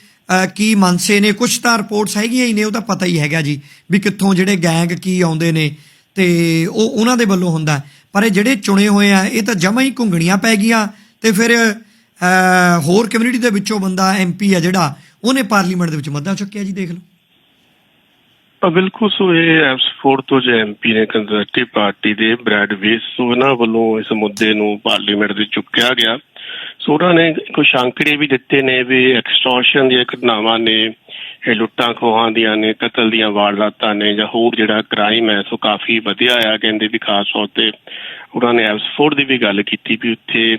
[SPEAKER 2] ਕੀ ਮਨਸੇ ਨੇ ਕੁਝ ਤਾਂ ਰਿਪੋਰਟਸ ਹੈਗੀਆਂ ਹੀ ਨੇ, ਉਹ ਤਾਂ ਪਤਾ ਹੀ ਹੈਗਾ ਜੀ, ਵੀ ਕਿੱਥੋਂ ਜਿਹੜੇ ਗੈਂਗ ਕੀ ਆਉਂਦੇ ਨੇ, ਤੇ ਉਹ ਉਹਨਾਂ ਦੇ ਵੱਲੋਂ ਹੁੰਦਾ। ਪਰ ਇਹ ਜਿਹੜੇ ਚੁਣੇ ਹੋਏ ਆ, ਇਹ ਤਾਂ ਜਮਾਂ ਹੀ ਘੁੰਗਣੀਆਂ ਪੈ ਗਈਆਂ। ਤੇ ਫਿਰ ਹੋਰ ਕਮਿਊਨਿਟੀ ਦੇ ਵਿੱਚੋਂ ਬੰਦਾ ਐਮਪੀ ਆ ਜਿਹੜਾ, ਉਹਨੇ ਪਾਰਲੀਮੈਂਟ ਦੇ ਵਿੱਚ ਮੱਦਾ ਚੁੱਕਿਆ ਜੀ, ਦੇਖ ਲਓ।
[SPEAKER 1] ਆ ਬਿਲਕੁਲ ਸੋ ਇਹ ਐਪਸਫੋਰਡ ਤੋਂ ਜੋ ਐਮਪੀ ਨੇ ਕੰਜ਼ਰਵੇਟਿਵ ਪਾਰਟੀ ਦੇ ਬ੍ਰੈਡ ਵੇਸ ਸੋ ਵੱਲੋਂ ਇਸ ਮੁੱਦੇ ਨੂੰ ਪਾਰਲੀਮੈਂਟ ਦੇ ਚੁੱਕਿਆ ਗਿਆ। ਸੋ ਉਹਨਾਂ ਨੇ ਕੁਝ ਅੰਕੜੇ ਵੀ ਦਿੱਤੇ ਨੇ ਵੀ ਐਕਸਟੋਰਸ਼ਨ ਦੀਆਂ ਘਟਨਾਵਾਂ ਨੇ, ਇਹ ਲੁੱਟਾਂ ਖੋਹਾਂ ਦੀਆਂ ਨੇ, ਕਤਲ ਦੀਆਂ ਵਾਰਦਾਤਾਂ ਨੇ ਜਾਂ ਹੋਰ ਜਿਹੜਾ ਕ੍ਰਾਈਮ ਹੈ, ਸੋ ਕਾਫੀ ਵਧਿਆ ਆ, ਕਹਿੰਦੇ ਵੀ ਖਾਸ ਤੌਰ ਤੇ ਉਹਨਾਂ ਨੇ ਐਪਸਫੋਰਡ ਦੀ ਵੀ ਗੱਲ ਕੀਤੀ ਵੀ ਉੱਥੇ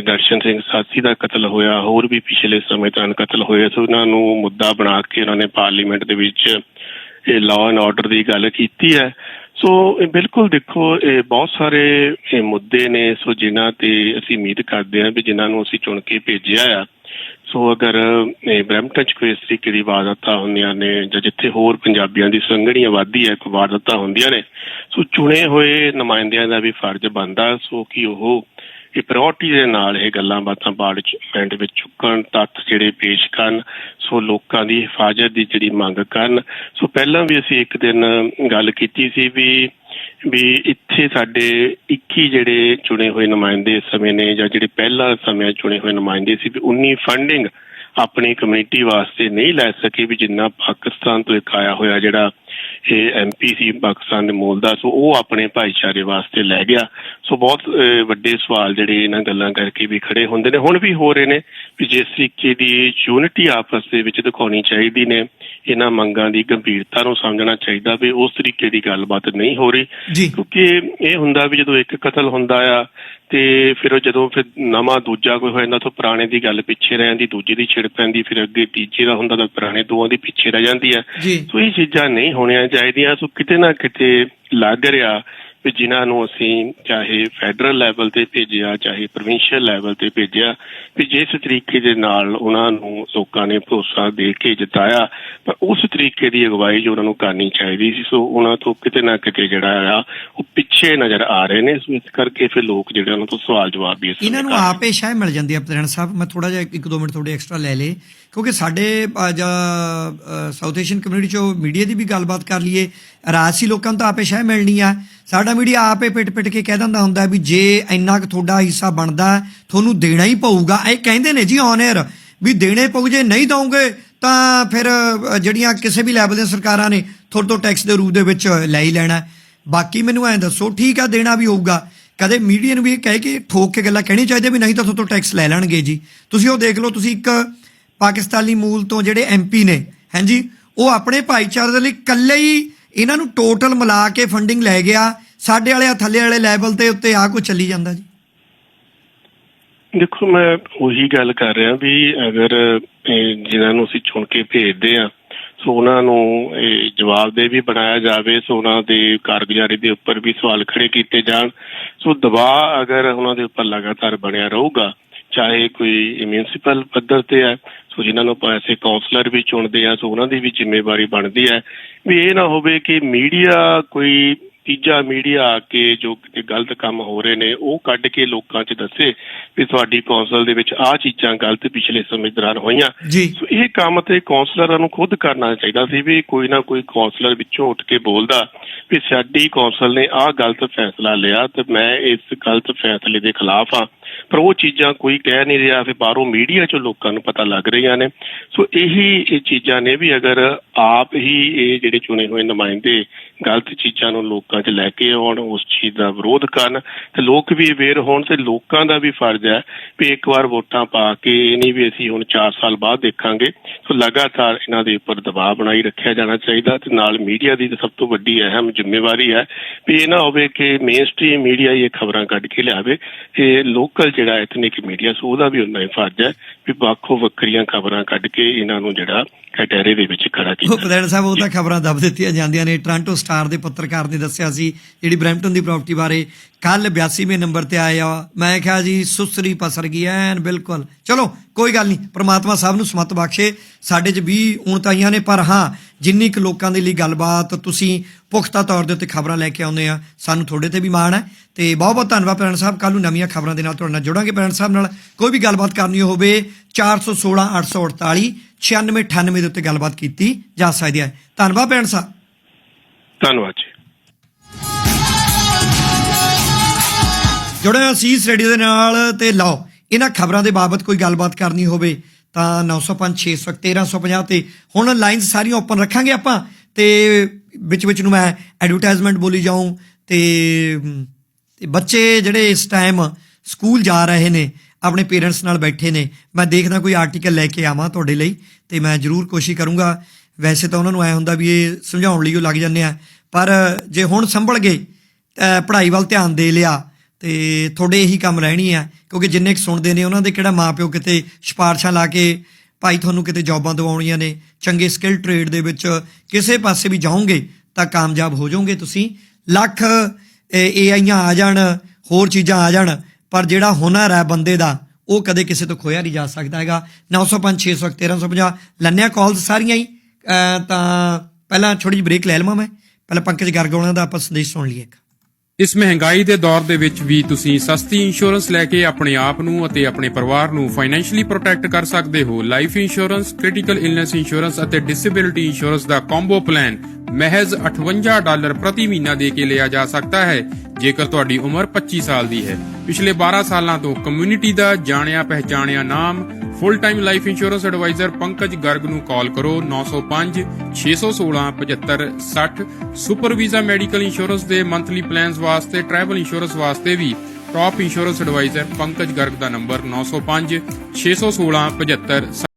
[SPEAKER 1] ਦਰਸ਼ਨ ਸਿੰਘ ਸਾਥੀ ਦਾ ਕਤਲ ਹੋਇਆ, ਹੋਰ ਵੀ ਪਿਛਲੇ ਸਮੇਂ ਤੋਂ ਕਤਲ ਹੋਏ ਸੋ ਉਹਨਾਂ ਨੂੰ ਮੁੱਦਾ ਬਣਾ ਕੇ ਉਹਨਾਂ ਨੇ ਪਾਰਲੀਮੈਂਟ ਦੇ ਵਿੱਚ ਇਹ ਲਾਅ ਐਂਡ ਆਰਡਰ ਦੀ ਗੱਲ ਕੀਤੀ ਹੈ। ਸੋ ਇਹ ਬਿਲਕੁਲ ਦੇਖੋ, ਇਹ ਬਹੁਤ ਸਾਰੇ ਇਹ ਮੁੱਦੇ ਨੇ, ਸੋ ਜਿਨ੍ਹਾਂ ਤੇ ਅਸੀਂ ਉਮੀਦ ਕਰਦੇ ਹਾਂ ਵੀ ਜਿਨ੍ਹਾਂ ਨੂੰ ਅਸੀਂ ਚੁਣ ਕੇ ਭੇਜਿਆ ਆ ਸੋ ਅਗਰ ਬ੍ਰੈਂਪਟਨ ਚ ਕੋਈ ਇਸ ਤਰੀਕੇ ਦੀ ਵਾਰਦਾਤਾਂ ਹੁੰਦੀਆਂ ਨੇ ਜਾਂ ਜਿੱਥੇ ਹੋਰ ਪੰਜਾਬੀਆਂ ਦੀ ਸੰਘਣੀ ਆਬਾਦੀ ਹੈ ਕੋਈ ਵਾਰਦਾਤਾਂ ਹੁੰਦੀਆਂ ਨੇ, ਸੋ ਚੁਣੇ ਹੋਏ ਨੁਮਾਇੰਦਿਆਂ ਦਾ ਵੀ ਫਰਜ਼ ਬਣਦਾ, ਸੋ ਕਿ ਉਹ ਇਹ ਪ੍ਰਾਇੋਰਟੀ ਦੇ ਨਾਲ ਇਹ ਗੱਲਾਂ ਬਾਤਾਂ ਪਾਰਲੀਮੈਂਟ ਵਿੱਚ ਚੁੱਕਣ, ਤੱਥ ਜਿਹੜੇ ਪੇਸ਼ ਕਰਨ, ਸੋ ਲੋਕਾਂ ਦੀ ਹਿਫਾਜ਼ਤ ਦੀ ਜਿਹੜੀ ਮੰਗ ਕਰਨ। ਸੋ ਪਹਿਲਾਂ ਵੀ ਅਸੀਂ ਇੱਕ ਦਿਨ ਗੱਲ ਕੀਤੀ ਸੀ ਵੀ ਵੀ ਇੱਥੇ ਸਾਡੇ 21 ਜਿਹੜੇ ਚੁਣੇ ਹੋਏ ਨੁਮਾਇੰਦੇ ਇਸ ਸਮੇਂ ਨੇ ਜਾਂ ਜਿਹੜੇ ਪਹਿਲਾ ਸਮੇਂ ਚੁਣੇ ਹੋਏ ਨੁਮਾਇੰਦੇ ਸੀ ਵੀ ਉਨੀ ਫੰਡਿੰਗ ਆਪਣੀ ਕਮਿਊਨਿਟੀ ਵਾਸਤੇ ਨਹੀਂ ਲੈ ਸਕੇ ਵੀ ਜਿੰਨਾ ਪਾਕਿਸਤਾਨ ਤੋਂ ਇੱਕ ਆਇਆ ਹੋਇਆ ਜਿਹੜਾ ਇਹ ਐਮਪੀ ਸੀ ਪਾਕਿਸਤਾਨ ਦੇ ਮੂਲ ਦਾ ਸੋ ਉਹ ਆਪਣੇ ਭਾਈਚਾਰੇ ਵਾਸਤੇ ਲੈ ਗਿਆ। ਸੋ ਬਹੁਤ ਵੱਡੇ ਸਵਾਲ ਜਿਹੜੇ ਇਹਨਾਂ ਗੱਲਾਂ ਕਰਕੇ ਵੀ ਖੜੇ ਹੁੰਦੇ ਨੇ। ਹੁਣ ਵੀ ਹੋ ਰਹੇ ਨੇ ਵੀ ਜਿਸ ਤਰੀਕੇ ਦੀ ਯੂਨਿਟੀ ਆਪਸ ਦੇ ਵਿੱਚ ਦਿਖਾਉਣੀ ਚਾਹੀਦੀ ਨੇ ਇਹਨਾਂ ਮੰਗਾਂ ਦੀ ਗੰਭੀਰਤਾ ਨੂੰ ਸਮਝਣਾ ਚਾਹੀਦਾ ਵੀ ਉਸ ਤਰੀਕੇ ਦੀ ਗੱਲਬਾਤ ਨਹੀਂ ਹੋ ਰਹੀ। ਕਿਉਂਕਿ ਇਹ ਹੁੰਦਾ ਵੀ ਜਦੋਂ ਇੱਕ ਕਤਲ ਹੁੰਦਾ ਆ ਤੇ ਫਿਰ ਉਹ ਜਦੋਂ ਫਿਰ ਨਵਾਂ ਦੂਜਾ ਕੋਈ ਹੋ ਜਾਂਦਾ ਤਾਂ ਪੁਰਾਣੇ ਦੀ ਗੱਲ ਪਿੱਛੇ ਰਹਿ ਜਾਂਦੀ ਦੂਜੇ ਦੀ ਛਿੜ ਪੈਂਦੀ ਫਿਰ ਅੱਗੇ ਤੀਜੇ ਦਾ ਹੁੰਦਾ ਤਾਂ ਪੁਰਾਣੇ ਦੋਵਾਂ ਦੀ ਪਿੱਛੇ ਰਹਿ ਜਾਂਦੀ ਹੈ
[SPEAKER 2] ਜੀ।
[SPEAKER 1] ਸੋ ਇਹ ਚੀਜ਼ਾਂ ਨਹੀਂ ਹੋਣੀਆਂ ਚਾਹੀਦੀਆਂ। ਸੋ ਕਿਤੇ ਨਾ ਕਿਤੇ ਲੱਗ ਰਿਹਾ ਵੀ ਜਿਨ੍ਹਾਂ ਨੂੰ ਅਸੀਂ ਚਾਹੇ ਫੈਡਰਲ ਲੈਵਲ ਤੇ ਭੇਜਿਆ ਚਾਹੇ ਪ੍ਰੋਵਿੰਸ਼ੀਅਲ ਲੈਵਲ ਤੇ ਭੇਜਿਆ ਵੀ ਜਿਸ ਤਰੀਕੇ ਦੇ ਨਾਲ ਉਹਨਾਂ ਨੂੰ ਲੋਕਾਂ ਨੇ ਭਰੋਸਾ ਦੇ ਕੇ ਜਿਤਾਇਆ ਪਰ ਉਸ ਤਰੀਕੇ ਦੀ ਅਗਵਾਈ ਜੋ ਉਹਨਾਂ ਨੂੰ ਕਰਨੀ ਚਾਹੀਦੀ ਸੀ। ਸੋ ਉਹਨਾਂ ਤੋਂ ਕਿਤੇ ਨਾ ਕਿਤੇ ਜਿਹੜਾ ਆ ਉਹ ਪਿੱਛੇ ਨਜ਼ਰ ਆ ਰਹੇ ਨੇ। ਸੋ ਇਸ ਕਰਕੇ ਫਿਰ ਲੋਕ ਜਿਹੜੇ ਉਹਨਾਂ ਤੋਂ ਸਵਾਲ ਜਵਾਬ ਵੀ
[SPEAKER 2] ਇਹਨਾਂ ਨੂੰ। ਆਪੇ ਸ਼ਾਇਦ ਮਿਲ ਜਾਂਦੀ ਆ ਪ੍ਰਧਾਨ ਸਾਹਿਬ ਮੈਂ ਥੋੜਾ ਜਿਹਾ ਇੱਕ ਦੋ ਮਿੰਟ ਤੁਹਾਡੇ ਐਕਸਟਰਾ ਲੈ ਲੇ ਕਿਉਂਕਿ ਸਾਡੇ ਸਾਊਥ ਏਸ਼ੀਅਨ ਕਮਿਊਨਿਟੀ ਚੋਂ ਮੀਡੀਆ ਦੀ ਵੀ ਗੱਲਬਾਤ ਕਰ ਲਈਏ, ਰਾਜਸੀ ਲੋਕਾਂ ਨੂੰ ਤਾਂ ਆਪੇ ਸ਼ਾਇਦ ਮਿਲਣੀ ਆ। ਸਾਡਾ ਮੀਡੀਆ ਆਪੇ ਪਿੱਟ ਪਿੱਟ ਕੇ ਕਹਿ ਦਿੰਦਾ ਹੁੰਦਾ ਵੀ ਜੇ ਇੰਨਾ ਕੁ ਤੁਹਾਡਾ ਹਿੱਸਾ ਬਣਦਾ, ਤੁਹਾਨੂੰ ਦੇਣਾ ਹੀ ਪਊਗਾ। ਇਹ ਕਹਿੰਦੇ ਨੇ ਜੀ ਔਨ 에ਅਰ ਵੀ ਦੇਣੇ ਪਊ, ਜੇ ਨਹੀਂ ਦਵੋਗੇ ਤਾਂ ਫਿਰ ਜਿਹੜੀਆਂ ਕਿਸੇ ਵੀ ਲੈਵਲ ਦੀਆਂ ਸਰਕਾਰਾਂ ਨੇ, ਤੁਹਾਡੇ ਤੋਂ ਟੈਕਸ ਦੇ ਰੂਪ ਦੇ ਵਿੱਚ ਲੈ ਹੀ ਲੈਣਾ। ਬਾਕੀ ਮੈਨੂੰ ਐਂ ਦੱਸੋ, ਠੀਕ ਆ, ਦੇਣਾ ਵੀ ਹੋਊਗਾ। ਕਦੇ ਮੀਡੀਆ ਨੂੰ ਵੀ ਕਹਿ ਕੇ ਠੋਕ ਕੇ ਗੱਲਾਂ ਕਹਿਣੀ ਚਾਹੀਦੀ ਵੀ ਨਹੀਂ ਤਾਂ ਤੁਹਾਡੇ ਤੋਂ ਟੈਕਸ ਲੈ ਲੈਣਗੇ ਜੀ। ਤੁਸੀਂ ਉਹ ਦੇਖ ਲਓ, ਤੁਸੀਂ ਇੱਕ ਪਾਕਿਸਤਾਨੀ ਮੂਲ ਤੋਂ ਜਿਹੜੇ ਐਮਪੀ ਨੇ, ਹਾਂਜੀ, ਉਹ ਆਪਣੇ ਭਾਈਚਾਰੇ ਦੇ ਲਈ ਇਕੱਲੇ ਹੀ ਇਹਨਾਂ ਨੂੰ ਟੋਟਲ ਮਿਲਾ ਕੇ ਫੰਡਿੰਗ ਲੈ ਗਿਆ, ਸਾਡੇ ਵਾਲੇ ਥੱਲੇ ਵਾਲੇ ਲੈਵਲ ਤੇ ਉੱਤੇ ਆ ਕੋ ਚੱਲੀ ਜਾਂਦਾ ਜੀ।
[SPEAKER 1] ਦੇਖੋ, ਮੈਂ ਉਹੀ ਗੱਲ ਕਰ ਰਿਹਾ ਵੀ ਅਗਰ ਜਿਨ੍ਹਾਂ ਨੂੰ ਅਸੀਂ ਚੁਣ ਕੇ ਭੇਜਦੇ ਆ ਸੋ ਉਹਨਾਂ ਨੂੰ ਇਹ ਜਵਾਬਦੇਹ ਵੀ ਬਣਾਇਆ ਜਾਵੇ, ਸੋ ਉਹਨਾਂ ਦੇ ਕਾਰਗੁਜ਼ਾਰੀ ਦੇ ਉੱਪਰ ਵੀ ਸਵਾਲ ਖੜੇ ਕੀਤੇ ਜਾਣ। ਸੋ ਦਬਾਅ ਅਗਰ ਉਹਨਾਂ ਦੇ ਉੱਪਰ ਲਗਾਤਾਰ ਬਣਿਆ ਰਹੂਗਾ ਚਾਹੇ ਕੋਈ ਮਿਊਨਿਸਪਲ ਪੱਧਰ ਤੇ ਹੈ ਸੋ ਜਿਨ੍ਹਾਂ ਨੂੰ ਆਪਾਂ ਐਸੇ ਕਾਉਂਸਲਰ ਵੀ ਚੁਣਦੇ ਆ ਸੋ ਉਹਨਾਂ ਦੀ ਵੀ ਜ਼ਿੰਮੇਵਾਰੀ ਬਣਦੀ ਹੈ। ਵੀ ਇਹ ਨਾ ਹੋਵੇ ਕਿ ਮੀਡੀਆ ਕੋਈ ਤੀਜਾ ਮੀਡੀਆ ਆ ਕੇ ਜੋ ਕਿਤੇ ਗਲਤ ਕੰਮ ਹੋ ਰਹੇ ਨੇ ਉਹ ਕੱਢ ਕੇ ਲੋਕਾਂ 'ਚ ਦੱਸੇ ਵੀ ਤੁਹਾਡੀ ਕੌਂਸਲ ਦੇ ਵਿੱਚ ਆਹ ਚੀਜ਼ਾਂ ਗਲਤ ਪਿਛਲੇ ਸਮੇਂ ਦੌਰਾਨ ਹੋਈਆਂ। ਸੋ ਇਹ ਕੰਮ ਤੇ ਕੌਂਸਲਰਾਂ ਨੂੰ ਖੁਦ ਕਰਨਾ ਚਾਹੀਦਾ ਸੀ ਵੀ ਕੋਈ ਨਾ ਕੋਈ ਕੌਂਸਲਰ ਵਿੱਚੋਂ ਉੱਠ ਕੇ ਬੋਲਦਾ ਵੀ ਸਾਡੀ ਕੌਂਸਲ ਨੇ ਆਹ ਗਲਤ ਫੈਸਲਾ ਲਿਆ ਤੇ ਮੈਂ ਇਸ ਗਲਤ ਫੈਸਲੇ ਦੇ ਖਿਲਾਫ ਆ ਪਰ ਉਹ ਚੀਜ਼ਾਂ ਕੋਈ ਕਹਿ ਨਹੀਂ ਰਿਹਾ ਫਿਰ ਬਾਹਰੋਂ ਮੀਡੀਆ 'ਚੋਂ ਲੋਕਾਂ ਨੂੰ ਪਤਾ ਲੱਗ ਰਹੀਆਂ ਨੇ। ਸੋ ਇਹੀ ਇਹ ਚੀਜ਼ਾਂ ਨੇ ਵੀ ਅਗਰ ਆਪ ਹੀ ਇਹ ਜਿਹੜੇ ਚੁਣੇ ਹੋਏ ਨੁਮਾਇੰਦੇ ਗਲਤ ਚੀਜ਼ਾਂ ਨੂੰ ਲੋਕਾਂ 'ਚ ਲੈ ਕੇ ਆਉਣ, ਉਸ ਚੀਜ਼ ਦਾ ਵਿਰੋਧ ਕਰਨ, ਤੇ ਲੋਕ ਵੀ ਅਵੇਅਰ ਹੋਣ ਤੇ ਲੋਕਾਂ ਦਾ ਵੀ ਫਰਜ਼ ਹੈ ਵੀ ਇੱਕ ਵਾਰ ਵੋਟਾਂ ਪਾ ਕੇ ਇਹ ਨਹੀਂ ਵੀ ਅਸੀਂ ਹੁਣ 4 ਸਾਲ ਬਾਅਦ ਦੇਖਾਂਗੇ। ਸੋ ਲਗਾਤਾਰ ਇਹਨਾਂ ਦੇ ਉੱਪਰ ਦਬਾਅ ਬਣਾਈ ਰੱਖਿਆ ਜਾਣਾ ਚਾਹੀਦਾ ਤੇ ਨਾਲ ਮੀਡੀਆ ਦੀ ਸਭ ਤੋਂ ਵੱਡੀ ਅਹਿਮ ਜ਼ਿੰਮੇਵਾਰੀ ਹੈ ਵੀ ਇਹ ਨਾ ਹੋਵੇ ਕਿ ਮੇਨਸਟ੍ਰੀਮ ਮੀਡੀਆ ਹੀ ਇਹ ਖਬਰਾਂ ਕੱਢ ਕੇ ਲਿਆਵੇ, ਇਹ ਲੋਕਲ ਜਿਹੜਾ ਐਥਨਿਕ ਮੀਡੀਆ ਸੋ ਉਹਦਾ ਵੀ ਉਨਾ ਹੀ ਫਰਜ਼ ਹੈ ਵੀ ਵੱਖੋ ਵੱਖਰੀਆਂ ਖਬਰਾਂ ਕੱਢ ਕੇ ਇਹਨਾਂ ਨੂੰ ਜਿਹੜਾ ਕਟਹਿਰੇ ਦੇ ਵਿੱਚ ਖੜਾ
[SPEAKER 2] ਉਹ
[SPEAKER 1] ਕੀਤਾ
[SPEAKER 2] ਪ੍ਰਧਾਨ ਸਾਹਿਬ ਉਹ ਤਾਂ ਖਬਰਾਂ ਦੱਬ ਦਿੱਤੀਆਂ ਜਾਂਦੀਆਂ ਨੇ। ਟ੍ਰਾਂਟੋ ਸਟਾਰ ਦੇ ਪੱਤਰਕਾਰ ਨੇ ਦੱਸਿਆ ਸੀ ਜਿਹੜੀ ਬ੍ਰੈਂਪਟਨ ਦੀ ਪ੍ਰਾਪਰਟੀ ਬਾਰੇ ਕੱਲ 82ਵੇਂ ਨੰਬਰ ਤੇ ਆਇਆ। ਮੈਂ ਕਿਹਾ ਜੀ, ਸੁਸਰੀ ਪਸਰ ਗਈ ਐਨ, ਬਿਲਕੁਲ। ਚਲੋ, ਕੋਈ ਗੱਲ ਨਹੀਂ, ਪ੍ਰਮਾਤਮਾ ਸਾਹਿਬ ਨੂੰ ਸਮਤ ਬਖਸ਼ੇ। ਸਾਡੇ 'ਚ ਵੀ ਊਣਤਾਈਆਂ ਨੇ, ਪਰ ਹਾਂ, ਜਿੰਨੀ ਕੁ ਲੋਕਾਂ ਦੇ ਲਈ ਗੱਲਬਾਤ, ਤੁਸੀਂ ਪੁਖਤਾ ਤੌਰ ਦੇ ਉੱਤੇ ਖਬਰਾਂ ਲੈ ਕੇ ਆਉਂਦੇ ਆ, ਸਾਨੂੰ ਤੁਹਾਡੇ ਤੇ ਵੀ ਮਾਣ ਹੈ। ਤੇ ਬਹੁਤ ਬਹੁਤ ਧੰਨਵਾਦ ਪ੍ਰਣ ਸਾਹਿਬ ਕੱਲ ਨੂੰ ਨਵੀਆਂ ਖਬਰਾਂ ਦੇ ਨਾਲ ਤੁਹਾਡੇ ਨਾਲ ਜੁੜਾਂਗੇ ਪ੍ਰਣ ਸਾਹਿਬ ਨਾਲ। ਕੋਈ ਵੀ ਗੱਲਬਾਤ ਕਰਨੀ ਹੋਵੇ 416 848 9698 ਦੇ ਉੱਤੇ ਗੱਲਬਾਤ ਕੀਤੀ ਜਾ ਸਕਦੀ ਹੈ। ਧੰਨਵਾਦ ਪ੍ਰਣ ਸਾਹਿਬ।
[SPEAKER 1] ਧੰਨਵਾਦ ਜੀ।
[SPEAKER 2] ਜੁੜਿਆ ਸੀਸ ਰੇਡੀਓ ਦੇ ਨਾਲ ਤੇ ਲਓ, ਇਹਨਾਂ ਖਬਰਾਂ ਦੇ ਬਾਬਤ ਕੋਈ ਗੱਲਬਾਤ ਕਰਨੀ ਹੋਵੇ ਤਾਂ 905 600 1350 ਤੇ ਹੁਣ ਲਾਈਨਸ ਸਾਰੀਆਂ ਓਪਨ ਰੱਖਾਂਗੇ ਆਪਾਂ ਤੇ ਵਿੱਚ ਵਿੱਚ ਨੂੰ ਮੈਂ ਐਡਵਰਟਾਈਜ਼ਮੈਂਟ ਬੋਲੀ ਜਾਊਂ ਤੇ ਬੱਚੇ ਜਿਹੜੇ ਇਸ ਟਾਈਮ ਸਕੂਲ ਜਾ ਰਹੇ ਨੇ, ਆਪਣੇ ਪੇਰੈਂਟਸ ਨਾਲ ਬੈਠੇ ਨੇ, ਮੈਂ ਦੇਖਦਾ ਕੋਈ ਆਰਟੀਕਲ ਲੈ ਕੇ ਆਵਾਂ ਤੁਹਾਡੇ ਲਈ ਤੇ ਮੈਂ ਜ਼ਰੂਰ ਕੋਸ਼ਿਸ਼ ਕਰੂੰਗਾ। ਵੈਸੇ ਤਾਂ ਉਹਨਾਂ ਨੂੰ ਐ ਹੁੰਦਾ ਵੀ ਇਹ ਸਮਝਾਉਣ ਲਈ ਉਹ ਲੱਗ ਜਾਂਦੇ ਆ, ਪਰ ਜੇ ਹੁਣ ਸੰਭਲ ਗਏ ਪੜ੍ਹਾਈ ਵੱਲ ਧਿਆਨ ਦੇ ਲਿਆ ਤੇ ਤੁਹਾਡੇ ਇਹੀ ਕੰਮ ਰਹਿਣੀ ਆ, ਕਿਉਂਕਿ ਜਿੰਨੇ ਕੁ ਸੁਣਦੇ ਨੇ ਉਹਨਾਂ ਦੇ ਕਿਹੜਾ ਮਾਪਿਓ ਕਿਤੇ ਸਿਫਾਰਸ਼ਾਂ ਲਾ ਕੇ ਭਾਈ ਤੁਹਾਨੂੰ ਕਿਤੇ ਜੌਬਾਂ ਦਿਵਾਉਣੀਆਂ ਨੇ, ਚੰਗੇ ਸਕਿੱਲ ਟ੍ਰੇਡ ਦੇ ਵਿੱਚ ਕਿਸੇ ਪਾਸੇ ਵੀ ਜਾਓਗੇ ਤਾਂ ਕਾਮਯਾਬ ਹੋ ਜਾਓਗੇ ਤੁਸੀਂ। ਲੱਖ ਏਆਈਆਂ ਆ ਜਾਣ, ਹੋਰ ਚੀਜ਼ਾਂ ਆ ਜਾਣ, ਪਰ ਜਿਹੜਾ ਹੁਨਰ ਹੈ ਬੰਦੇ ਦਾ, ਉਹ ਕਦੇ ਕਿਸੇ ਤੋਂ ਖੋਇਆ ਨਹੀਂ ਜਾ ਸਕਦਾ ਹੈਗਾ। 905 600 1350 ਲੰਨਿਆ ਕਾਲਸ ਸਾਰੀਆਂ ਹੀ। ਤਾਂ ਪਹਿਲਾਂ ਛੋਟੀ ਜਿਹੀ ਬ੍ਰੇਕ ਲੈ ਲਵਾਂ ਮੈਂ, ਪਹਿਲਾਂ ਪੰਕਜ ਗਰਗ ਉਹਨਾਂ ਦਾ ਆਪਾਂ ਸੰਦੇਸ਼ ਸੁਣ ਲਈਏ ਇੱਕ।
[SPEAKER 3] ਇਸ ਮਹਿੰਗਾਈ ਦੇ ਦੌਰ ਦੇ ਵਿੱਚ ਵੀ ਤੁਸੀਂ ਸਸਤੀ ਇੰਸ਼ੋਰੈਂਸ ਲੈ ਕੇ ਆਪਣੇ ਆਪ ਨੂੰ ਅਤੇ ਆਪਣੇ ਪਰਿਵਾਰ ਨੂੰ ਫਾਈਨੈਂਸ਼ੀਅਲੀ ਪ੍ਰੋਟੈਕਟ ਕਰ ਸਕਦੇ ਹੋ। Life insurance critical illness insurance ਅਤੇ ਡਿਸੇਬਿਲਿਟੀ ਇੰਸ਼ੋਰੈਂਸ ਦਾ ਕੰਬੋ ਪਲਾਨ ਮਹਿਜ਼ 58 ਡਾਲਰ ਪ੍ਰਤੀ ਮਹੀਨਾ ਦੇ ਕੇ ਲਿਆ ਜਾ ਸਕਦਾ ਹੈ, ਜੇਕਰ ਤੁਹਾਡੀ ਉਮਰ 25 ਸਾਲ ਦੀ ਹੈ। ਪਿਛਲੇ 12 ਸਾਲਾਂ ਤੋਂ ਕਮਿਊਨਿਟੀ ਦਾ ਜਾਣਿਆ ਪਹਿਚਾਣਿਆ ਨਾਮ full time life insurance advisor Pankaj Garg ਨੂੰ ਕਾਲ ਕਰੋ 905 616 75 60 ਸੁਪਰ ਵੀਜ਼ਾ ਮੈਡੀਕਲ ਇੰਸ਼ੋਰੈਂਸ ਦੇ ਮੰਥਲੀ ਪਲਾਨਸ ਵਾਸਤੇ ਟਰੈਵਲ ਇੰਸ਼ੋਰੈਂਸ ਵਾਸਤੇ ਵੀ top insurance advisor Pankaj Garg ਦਾ ਨੰਬਰ 905 616 75